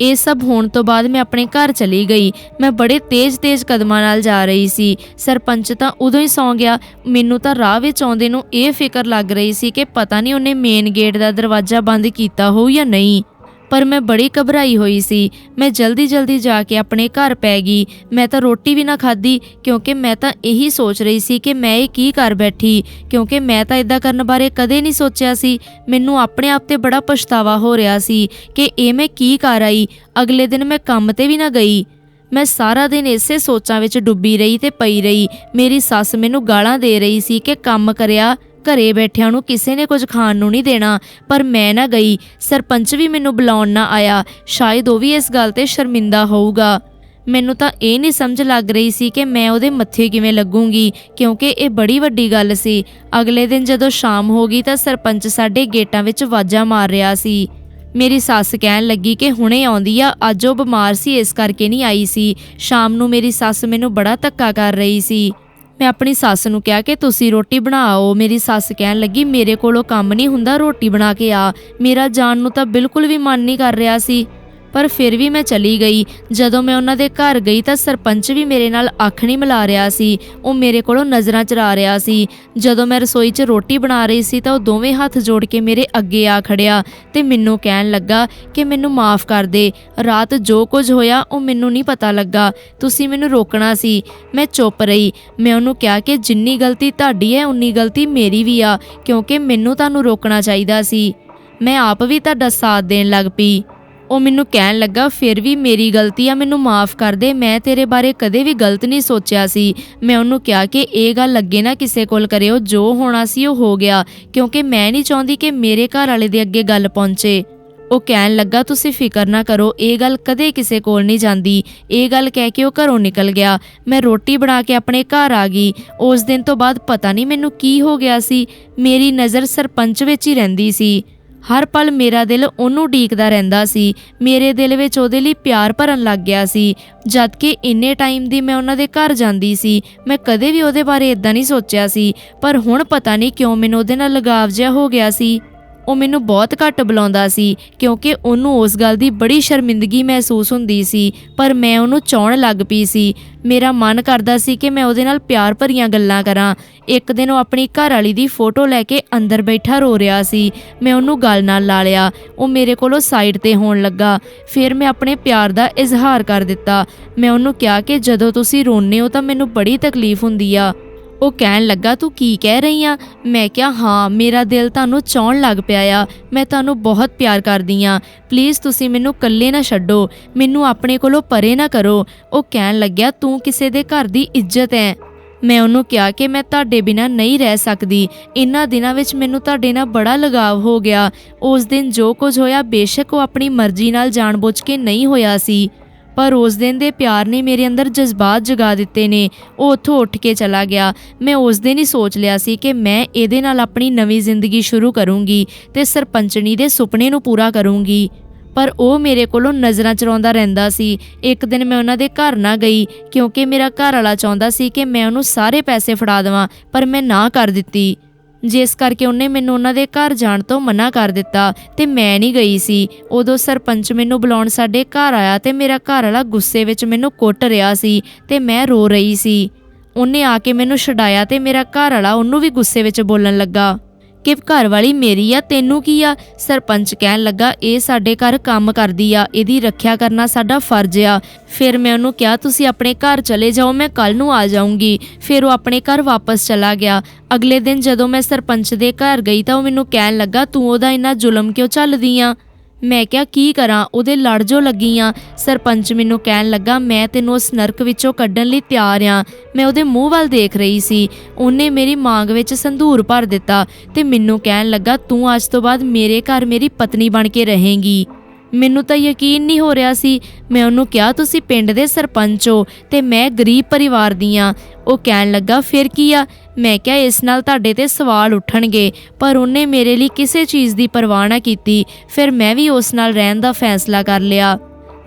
ਇਹ ਸਭ ਹੋਣ ਤੋਂ ਬਾਅਦ ਮੈਂ ਆਪਣੇ ਘਰ ਚਲੀ ਗਈ। ਮੈਂ ਬੜੇ ਤੇਜ਼-ਤੇਜ਼ ਕਦਮਾਂ ਨਾਲ ਜਾ ਰਹੀ ਸੀ। ਸਰਪੰਚ ਤਾਂ ਉਦੋਂ ਹੀ ਸੌਂ ਗਿਆ। ਮੈਨੂੰ ਤਾਂ ਰਾਹ ਵਿੱਚ ਆਉਂਦੇ ਨੂੰ ਇਹ ਫਿਕਰ ਲੱਗ ਰਹੀ ਸੀ ਕਿ ਪਤਾ ਨਹੀਂ ਉਹਨੇ ਮੇਨ ਗੇਟ ਦਾ ਦਰਵਾਜ਼ਾ ਬੰਦ ਕੀਤਾ ਹੋਊ ਜਾਂ ਨਹੀਂ। ਪਰ ਮੈਂ ਬੜੀ ਘਬਰਾਈ ਹੋਈ ਸੀ। ਮੈਂ ਜਲਦੀ-ਜਲਦੀ ਜਾ ਕੇ ਆਪਣੇ ਘਰ ਪੈ ਗਈ। ਮੈਂ ਤਾਂ ਰੋਟੀ ਵੀ ਨਾ ਖਾਧੀ, ਕਿਉਂਕਿ ਮੈਂ ਤਾਂ ਇਹੀ ਸੋਚ ਰਹੀ ਸੀ ਕਿ ਮੈਂ ਇਹ ਕੀ ਕਰ ਬੈਠੀ, ਕਿਉਂਕਿ ਮੈਂ ਤਾਂ ਇਦਾਂ ਕਰਨ ਬਾਰੇ ਕਦੇ ਨਹੀਂ ਸੋਚਿਆ ਸੀ। ਮੈਨੂੰ ਆਪਣੇ ਆਪ ਤੇ ਬੜਾ ਪਛਤਾਵਾ ਹੋ ਰਿਹਾ ਸੀ ਕਿ ਇਹ ਮੈਂ ਕੀ ਕਰ ਆਈ, ਅਗਲੇ ਦਿਨ ਮੈਂ ਕੰਮ ਤੇ ਵੀ ਨਾ ਗਈ। ਮੈਂ ਸਾਰਾ ਦਿਨ ਇਸੇ ਸੋਚਾਂ ਵਿੱਚ ਡੁੱਬੀ ਰਹੀ ਤੇ ਪਈ ਰਹੀ। ਮੇਰੀ ਸੱਸ ਮੈਨੂੰ ਗਾਲਾਂ ਦੇ ਰਹੀ ਸੀ ਕਿ ਕੰਮ ਕਰਿਆ ਘਰੇ ਬੈਠਿਆਂ ਨੂੰ ਕਿਸੇ ਨੇ ਕੁਝ ਖਾਣ ਨੂੰ ਨਹੀਂ ਦੇਣਾ, ਪਰ ਮੈਂ ਨਾ ਗਈ। ਸਰਪੰਚ ਵੀ ਮੈਨੂੰ ਬੁਲਾਉਣ ਨਾ ਆਇਆ। ਸ਼ਾਇਦ ਉਹ ਵੀ ਇਸ ਗੱਲ ਤੇ ਸ਼ਰਮਿੰਦਾ ਹੋਊਗਾ। ਮੈਨੂੰ ਤਾਂ ਇਹ ਨਹੀਂ ਸਮਝ ਲੱਗ ਰਹੀ ਸੀ ਕਿ ਮੈਂ ਉਹਦੇ ਮੱਥੇ ਕਿਵੇਂ ਲੱਗੂੰਗੀ, ਕਿਉਂਕਿ ਇਹ ਬੜੀ ਵੱਡੀ ਗੱਲ ਸੀ। ਅਗਲੇ ਦਿਨ ਜਦੋਂ ਸ਼ਾਮ ਹੋ ਗਈ ਤਾਂ ਸਰਪੰਚ ਸਾਡੇ ਗੇਟਾਂ ਵਿੱਚ ਵਾਜਾਂ ਮਾਰ ਰਿਹਾ ਸੀ। ਮੇਰੀ ਸੱਸ ਕਹਿਣ ਲੱਗੀ ਕਿ ਹੁਣੇ ਆਉਂਦੀ ਆ, ਅੱਜ ਉਹ ਬਿਮਾਰ ਸੀ, ਇਸ ਕਰਕੇ ਨਹੀਂ ਆਈ ਸੀ। ਸ਼ਾਮ ਨੂੰ ਮੇਰੀ ਸੱਸ ਮੈਨੂੰ ਬੜਾ ਧੱਕਾ ਕਰ ਰਹੀ ਸੀ। ਮੈਂ ਆਪਣੀ ਸੱਸ ਨੂੰ ਕਿਹਾ ਕਿ ਤੁਸੀਂ ਰੋਟੀ ਬਣਾਓ। ਮੇਰੀ ਸੱਸ ਕਹਿਣ ਲੱਗੀ, ਮੇਰੇ ਕੋਲੋਂ ਕੰਮ ਨਹੀਂ ਹੁੰਦਾ, ਰੋਟੀ ਬਣਾ ਕੇ ਆ। ਮੇਰਾ ਜਾਣ ਨੂੰ ਤਾਂ ਬਿਲਕੁਲ ਵੀ ਮਨ ਨਹੀਂ ਕਰ ਰਿਹਾ ਸੀ। ਪਰ ਫਿਰ ਵੀ ਮੈਂ ਚਲੀ ਗਈ। ਜਦੋਂ ਮੈਂ ਉਹਨਾਂ ਦੇ ਘਰ ਗਈ ਤਾਂ ਸਰਪੰਚ ਵੀ ਮੇਰੇ ਨਾਲ ਅੱਖ ਨਹੀਂ ਮਿਲਾ ਰਿਹਾ ਸੀ। ਉਹ ਮੇਰੇ ਕੋਲੋਂ ਨਜ਼ਰਾਂ ਚਰਾ ਰਿਹਾ ਸੀ। ਜਦੋਂ ਮੈਂ ਰਸੋਈ 'ਚ ਰੋਟੀ ਬਣਾ ਰਹੀ ਸੀ ਤਾਂ ਉਹ ਦੋਵੇਂ ਹੱਥ ਜੋੜ ਕੇ ਮੇਰੇ ਅੱਗੇ ਆ ਖੜਿਆ ਤੇ ਮੈਨੂੰ ਕਹਿਣ ਲੱਗਾ ਕਿ ਮੈਨੂੰ ਮਾਫ ਕਰ ਦੇ। ਰਾਤ ਜੋ ਕੁਝ ਹੋਇਆ ਉਹ ਮੈਨੂੰ ਨਹੀਂ ਪਤਾ ਲੱਗਾ। ਤੁਸੀਂ ਮੈਨੂੰ ਰੋਕਣਾ ਸੀ। ਮੈਂ ਚੁੱਪ ਰਹੀ। ਮੈਂ ਉਹਨੂੰ ਕਿਹਾ ਕਿ ਜਿੰਨੀ ਗਲਤੀ ਤੁਹਾਡੀ ਹੈ, ਉਨੀ ਗਲਤੀ ਮੇਰੀ ਵੀ ਆ, ਕਿਉਂਕਿ ਮੈਨੂੰ ਤੁਹਾਨੂੰ ਰੋਕਣਾ ਚਾਹੀਦਾ ਸੀ। ਮੈਂ ਆਪ ਵੀ ਤੁਹਾਡਾ ਸਾਥ ਦੇਣ ਲੱਗ ਪਈ। ਉਹ ਮੈਨੂੰ ਕਹਿਣ ਲੱਗਾ, ਫਿਰ ਵੀ ਮੇਰੀ ਗਲਤੀ ਆ, ਮੈਨੂੰ ਮਾਫ ਕਰ ਦੇ। ਮੈਂ ਤੇਰੇ ਬਾਰੇ ਕਦੇ ਵੀ ਗਲਤ ਨਹੀਂ ਸੋਚਿਆ ਸੀ। ਮੈਂ ਉਹਨੂੰ ਕਿਹਾ ਕਿ ਇਹ ਗੱਲ ਅੱਗੇ ਨਾ ਕਿਸੇ ਕੋਲ ਕਰਿਓ। ਜੋ ਹੋਣਾ ਸੀ ਉਹ ਹੋ ਗਿਆ, ਕਿਉਂਕਿ ਮੈਂ ਨਹੀਂ ਚਾਹੁੰਦੀ ਕਿ ਮੇਰੇ ਘਰ ਵਾਲੇ ਦੇ ਅੱਗੇ ਗੱਲ ਪਹੁੰਚੇ। ਉਹ ਕਹਿਣ ਲੱਗਾ, ਤੁਸੀਂ ਫਿਕਰ ਨਾ ਕਰੋ, ਇਹ ਗੱਲ ਕਦੇ ਕਿਸੇ ਕੋਲ ਨਹੀਂ ਜਾਂਦੀ। ਇਹ ਗੱਲ ਕਹਿ ਕੇ ਉਹ ਘਰੋਂ ਨਿਕਲ ਗਿਆ। ਮੈਂ ਰੋਟੀ ਬਣਾ ਕੇ ਆਪਣੇ ਘਰ ਆ ਗਈ। ਉਸ ਦਿਨ ਤੋਂ ਬਾਅਦ ਪਤਾ ਨਹੀਂ ਮੈਨੂੰ ਕੀ ਹੋ ਗਿਆ ਸੀ। ਮੇਰੀ ਨਜ਼ਰ ਸਰਪੰਚ ਵਿੱਚ ਹੀ ਰਹਿੰਦੀ ਸੀ। ਹਰ ਪਲ ਮੇਰਾ ਦਿਲ ਉਹਨੂੰ ਢੀਕਦਾ ਰਹਿੰਦਾ ਸੀ। ਮੇਰੇ ਦਿਲ ਵਿੱਚ ਉਹਦੇ ਲਈ ਪਿਆਰ ਭਰਨ ਲੱਗ ਗਿਆ ਸੀ। ਜਦ ਕਿ ਇੰਨੇ ਟਾਈਮ ਦੀ ਮੈਂ ਉਹਨਾਂ ਦੇ ਘਰ ਜਾਂਦੀ ਸੀ, ਮੈਂ ਕਦੇ ਵੀ ਉਹਦੇ ਬਾਰੇ ਇਦਾਂ ਨਹੀਂ ਸੋਚਿਆ ਸੀ। ਪਰ ਹੁਣ ਪਤਾ ਨਹੀਂ ਕਿਉਂ ਮੈਨੂੰ ਉਹਦੇ ਨਾਲ ਲਗਾਵ ਜਿਹਾ ਹੋ ਗਿਆ ਸੀ। ਉਹ ਮੈਨੂੰ ਬਹੁਤ ਘੱਟ ਬੁਲਾਉਂਦਾ ਸੀ, ਕਿਉਂਕਿ ਉਹਨੂੰ ਉਸ ਗੱਲ ਦੀ ਬੜੀ ਸ਼ਰਮਿੰਦਗੀ ਮਹਿਸੂਸ ਹੁੰਦੀ ਸੀ, ਪਰ ਮੈਂ ਉਹਨੂੰ ਚਾਹਣ ਲੱਗ ਪਈ ਸੀ। ਮੇਰਾ ਮਨ ਕਰਦਾ ਸੀ ਕਿ ਮੈਂ ਉਹਦੇ ਨਾਲ ਪਿਆਰ ਭਰੀਆਂ ਗੱਲਾਂ ਕਰਾਂ। ਇੱਕ ਦਿਨ ਉਹ ਆਪਣੀ ਘਰ ਵਾਲੀ ਦੀ ਫੋਟੋ ਲੈ ਕੇ ਅੰਦਰ ਬੈਠਾ ਰੋ ਰਿਹਾ ਸੀ। ਮੈਂ ਉਹਨੂੰ ਗੱਲ ਨਾਲ ਲਾ ਲਿਆ। ਉਹ ਮੇਰੇ ਕੋਲੋਂ ਸਾਈਡ ਤੇ ਹੋਣ ਲੱਗਾ। ਫਿਰ ਮੈਂ ਆਪਣੇ ਪਿਆਰ ਦਾ ਇਜ਼ਹਾਰ ਕਰ ਦਿੱਤਾ। ਮੈਂ ਉਹਨੂੰ ਕਿਹਾ ਕਿ ਜਦੋਂ ਤੁਸੀਂ ਰੋਂਦੇ ਹੋ ਤਾਂ ਮੈਨੂੰ ਬੜੀ ਤਕਲੀਫ ਹੁੰਦੀ ਆ। ਉਹ ਕਹਿਣ ਲੱਗਾ, ਤੂੰ ਕੀ ਕਹਿ ਰਹੀ ਆ? ਮੈਂ ਕਿਹਾ, ਹਾਂ, ਮੇਰਾ ਦਿਲ ਤੁਹਾਨੂੰ ਚਾਹਣ ਲੱਗ ਪਿਆ ਆ। ਮੈਂ ਤੁਹਾਨੂੰ ਬਹੁਤ ਪਿਆਰ ਕਰਦੀ ਆ। ਪਲੀਜ਼ ਤੁਸੀਂ ਮੈਨੂੰ ਇਕੱਲੇ ਨਾ ਛੱਡੋ। ਮੈਨੂੰ ਆਪਣੇ ਕੋਲੋਂ ਪਰੇ ਨਾ ਕਰੋ। ਉਹ ਕਹਿਣ ਲੱਗਿਆ, ਤੂੰ ਕਿਸੇ ਦੇ ਘਰ ਦੀ ਇੱਜ਼ਤ ਹੈ ਮੈਂ ਉਹਨੂੰ ਕਿਹਾ ਕਿ ਮੈਂ ਤੁਹਾਡੇ ਬਿਨਾ ਨਹੀਂ ਰਹਿ ਸਕਦੀ। ਇਨ੍ਹਾਂ ਦਿਨਾਂ ਵਿੱਚ ਮੈਨੂੰ ਤੁਹਾਡੇ ਨਾਲ ਬੜਾ ਲਗਾਵ ਹੋ ਗਿਆ। ਉਸ ਦਿਨ ਜੋ ਕੁਝ ਹੋਇਆ, ਬੇਸ਼ੱਕ ਉਹ ਆਪਣੀ ਮਰਜ਼ੀ ਨਾਲ ਜਾਣਬੁੱਝ ਕੇ ਨਹੀਂ ਹੋਇਆ ਸੀ। ਪਰ ਉਸ ਦਿਨ ਦੇ ਪਿਆਰ ਨੇ ਮੇਰੇ ਅੰਦਰ ਜਜ਼ਬਾਤ ਜਗਾ ਦਿੱਤੇ ਨੇ। ਉਹ ਉੱਥੋਂ ਉੱਠ ਕੇ ਚਲਾ ਗਿਆ। ਮੈਂ ਉਸ ਦਿਨ ਹੀ ਸੋਚ ਲਿਆ ਸੀ ਕਿ ਮੈਂ ਇਹਦੇ ਨਾਲ ਆਪਣੀ ਨਵੀਂ ਜ਼ਿੰਦਗੀ ਸ਼ੁਰੂ ਕਰੂੰਗੀ ਤੇ ਸਰਪੰਚਣੀ ਦੇ ਸੁਪਨੇ ਨੂੰ ਪੂਰਾ ਕਰੂੰਗੀ। ਪਰ ਉਹ ਮੇਰੇ ਕੋਲੋਂ ਨਜ਼ਰਾਂ ਚਰਾਉਂਦਾ ਰਹਿੰਦਾ ਸੀ। ਇੱਕ ਦਿਨ ਮੈਂ ਉਹਨਾਂ ਦੇ ਘਰ ਨਾ ਗਈ ਕਿਉਂਕਿ ਮੇਰਾ ਘਰ ਵਾਲਾ ਚਾਹੁੰਦਾ ਸੀ ਕਿ ਮੈਂ ਉਹਨੂੰ ਸਾਰੇ ਪੈਸੇ ਫੜਾ ਦੇਵਾਂ, ਪਰ ਮੈਂ ਨਾ ਕਰ ਦਿੱਤੀ। ਜਿਸ ਕਰਕੇ ਉਹਨੇ ਮੈਨੂੰ ਉਹਨਾਂ ਦੇ ਘਰ ਜਾਣ ਤੋਂ ਮਨਾ ਕਰ ਦਿੱਤਾ ਤੇ ਮੈਂ ਨਹੀਂ ਗਈ ਸੀ। ਉਦੋਂ ਸਰਪੰਚ ਮੈਨੂੰ ਬੁਲਾਉਣ ਸਾਡੇ ਘਰ ਆਇਆ ਤੇ ਮੇਰਾ ਘਰ ਵਾਲਾ ਗੁੱਸੇ ਵਿੱਚ ਮੈਨੂੰ ਕੁੱਟ ਰਿਹਾ ਸੀ ਤੇ ਮੈਂ ਰੋ ਰਹੀ ਸੀ। ਉਹਨੇ ਆ ਕੇ ਮੈਨੂੰ ਛਡਾਇਆ ਤੇ ਮੇਰਾ ਘਰ ਵਾਲਾ ਉਹਨੂੰ ਵੀ ਗੁੱਸੇ ਵਿੱਚ ਬੋਲਣ ਲੱਗਾ। ਕਿ ਘਰ ਵਾਲੀ ਮੇਰੀ ਆ, ਤੈਨੂੰ ਕੀ ਆ? ਸਰਪੰਚ ਕਹਿਣ ਲੱਗਾ, ਇਹ ਸਾਡੇ ਘਰ ਕੰਮ ਕਰਦੀ ਆ, ਇਹਦੀ ਰੱਖਿਆ ਕਰਨਾ ਸਾਡਾ ਫਰਜ਼ ਆ। ਫਿਰ ਮੈਂ ਉਹਨੂੰ ਕਿਹਾ, ਤੁਸੀਂ ਆਪਣੇ ਘਰ ਚਲੇ ਜਾਓ, ਮੈਂ ਕੱਲ ਨੂੰ ਆ ਜਾਊਂਗੀ। ਫਿਰ ਉਹ ਆਪਣੇ ਘਰ ਵਾਪਸ ਚਲਾ ਗਿਆ। ਅਗਲੇ ਦਿਨ ਜਦੋਂ ਮੈਂ ਸਰਪੰਚ ਦੇ ਘਰ ਗਈ ਤਾਂ ਉਹ ਮੈਨੂੰ ਕਹਿਣ ਲੱਗਾ, ਤੂੰ ਉਹਦਾ ਇੰਨਾ ਜ਼ੁਲਮ ਕਿਉਂ ਚੱਲਦੀ ਆ? ਮੈਂ ਕਿਹਾ, ਕੀ ਕਰਾਂ? ਉਹਦੇ ਲੜ ਜੋ ਲੱਗੀ ਆ। ਸਰਪੰਚ ਮੈਨੂੰ ਕਹਿਣ ਲੱਗਾ, ਮੈਂ ਤੈਨੂੰ ਉਸ ਨਰਕ ਵਿੱਚੋਂ ਕੱਢਣ ਲਈ ਤਿਆਰ ਆ। ਮੈਂ ਉਹਦੇ ਮੂੰਹ ਵੱਲ ਦੇਖ ਰਹੀ ਸੀ। ਉਹਨੇ ਮੇਰੀ ਮਾਂਗ ਵਿੱਚ ਸੰਧੂਰ ਭਰ ਦਿੱਤਾ ਤੇ ਮੈਨੂੰ ਕਹਿਣ ਲੱਗਾ, ਤੂੰ ਅੱਜ ਤੋਂ ਬਾਅਦ ਮੇਰੇ ਘਰ ਮੇਰੀ ਪਤਨੀ ਬਣ ਕੇ ਰਹੇਂਗੀ। ਮੈਨੂੰ ਤਾਂ ਯਕੀਨ ਨਹੀਂ ਹੋ ਰਿਹਾ ਸੀ। ਮੈਂ ਉਹਨੂੰ ਕਿਹਾ, ਤੁਸੀਂ ਪਿੰਡ ਦੇ ਸਰਪੰਚ ਹੋ ਤੇ ਮੈਂ ਗਰੀਬ ਪਰਿਵਾਰ ਦੀ ਆ। ਉਹ ਕਹਿਣ ਲੱਗਾ, ਫਿਰ ਕੀ ਆ? ਮੈਂ ਕਿਹਾ, ਇਸ ਨਾਲ ਤੁਹਾਡੇ ਤੇ ਸਵਾਲ ਉੱਠਣਗੇ, ਪਰ ਉਹਨੇ ਮੇਰੇ ਲਈ ਕਿਸੇ ਚੀਜ਼ ਦੀ ਪਰਵਾਹ ਨਾ ਕੀਤੀ। ਫਿਰ ਮੈਂ ਵੀ ਉਸ ਨਾਲ ਰਹਿਣ ਦਾ ਫੈਸਲਾ ਕਰ ਲਿਆ।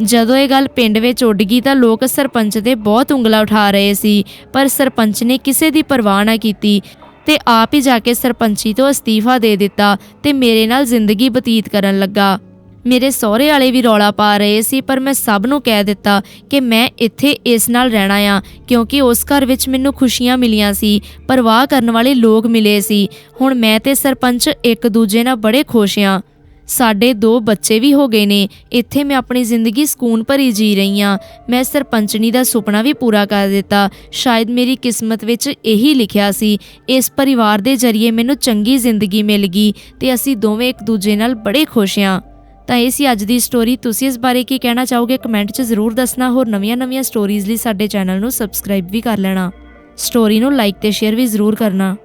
ਜਦੋਂ ਇਹ ਗੱਲ ਪਿੰਡ ਵਿੱਚ ਉੱਡ ਗਈ ਤਾਂ ਲੋਕ ਸਰਪੰਚ ਤੇ ਬਹੁਤ ਉਂਗਲਾ ਉਠਾ ਰਹੇ ਸੀ, ਪਰ ਸਰਪੰਚ ਨੇ ਕਿਸੇ ਦੀ ਪਰਵਾਹ ਨਾ ਕੀਤੀ ਤੇ ਆਪ ਹੀ ਜਾ ਕੇ ਸਰਪੰਚੀ ਤੋਂ ਅਸਤੀਫਾ ਦੇ ਦਿੱਤਾ ਤੇ ਮੇਰੇ ਨਾਲ ਜ਼ਿੰਦਗੀ ਬਤੀਤ ਕਰਨ ਲੱਗਾ। ਮੇਰੇ ਸਹੁਰੇ ਵਾਲੇ ਵੀ ਰੌਲਾ ਪਾ ਰਹੇ ਸੀ, ਪਰ ਮੈਂ ਸਭ ਨੂੰ ਕਹਿ ਦਿੱਤਾ ਕਿ ਮੈਂ ਇੱਥੇ ਇਸ ਨਾਲ ਰਹਿਣਾ ਆ, ਕਿਉਂਕਿ ਉਸ ਘਰ ਵਿੱਚ ਮੈਨੂੰ ਖੁਸ਼ੀਆਂ ਮਿਲੀਆਂ ਸੀ, ਪਰਵਾਹ ਕਰਨ ਵਾਲੇ ਲੋਕ ਮਿਲੇ ਸੀ। ਹੁਣ ਮੈਂ ਤੇ ਸਰਪੰਚ ਇੱਕ ਦੂਜੇ ਨਾਲ ਬੜੇ ਖੁਸ਼ ਆ। ਸਾਡੇ ਦੋ ਬੱਚੇ ਵੀ ਹੋ ਗਏ ਨੇ, ਇੱਥੇ ਮੈਂ ਆਪਣੀ ਜ਼ਿੰਦਗੀ ਸਕੂਨ ਭਰੀ ਜੀ ਰਹੀ ਆ। ਮੈਂ ਸਰਪੰਚਣੀ ਦਾ ਸੁਪਨਾ ਵੀ ਪੂਰਾ ਕਰ ਦਿੱਤਾ। ਸ਼ਾਇਦ ਮੇਰੀ ਕਿਸਮਤ ਵਿੱਚ ਇਹੀ ਲਿਖਿਆ ਸੀ, ਇਸ ਪਰਿਵਾਰ ਦੇ ਜ਼ਰੀਏ ਮੈਨੂੰ ਚੰਗੀ ਜ਼ਿੰਦਗੀ ਮਿਲ ਗਈ ਤੇ ਅਸੀਂ ਦੋਵੇਂ ਇੱਕ ਦੂਜੇ ਨਾਲ ਬੜੇ ਖੁਸ਼ ਹਾਂ ਤਾਂ ਇਹ ਸੀ ਅੱਜ ਦੀ ਸਟੋਰੀ ਤੁਸੀਂ ਇਸ ਬਾਰੇ ਕੀ ਕਹਿਣਾ ਚਾਹੋਗੇ? ਕਮੈਂਟ 'ਚ ਜ਼ਰੂਰ ਦੱਸਣਾ। ਹੋਰ ਨਵੀਆਂ-ਨਵੀਆਂ ਸਟੋਰੀਜ਼ ਲਈ ਸਾਡੇ ਚੈਨਲ ਨੂੰ ਸਬਸਕ੍ਰਾਈਬ ਵੀ ਕਰ ਲੈਣਾ। ਸਟੋਰੀ ਨੂੰ ਲਾਈਕ ਤੇ ਸ਼ੇਅਰ ਵੀ ਜ਼ਰੂਰ ਕਰਨਾ।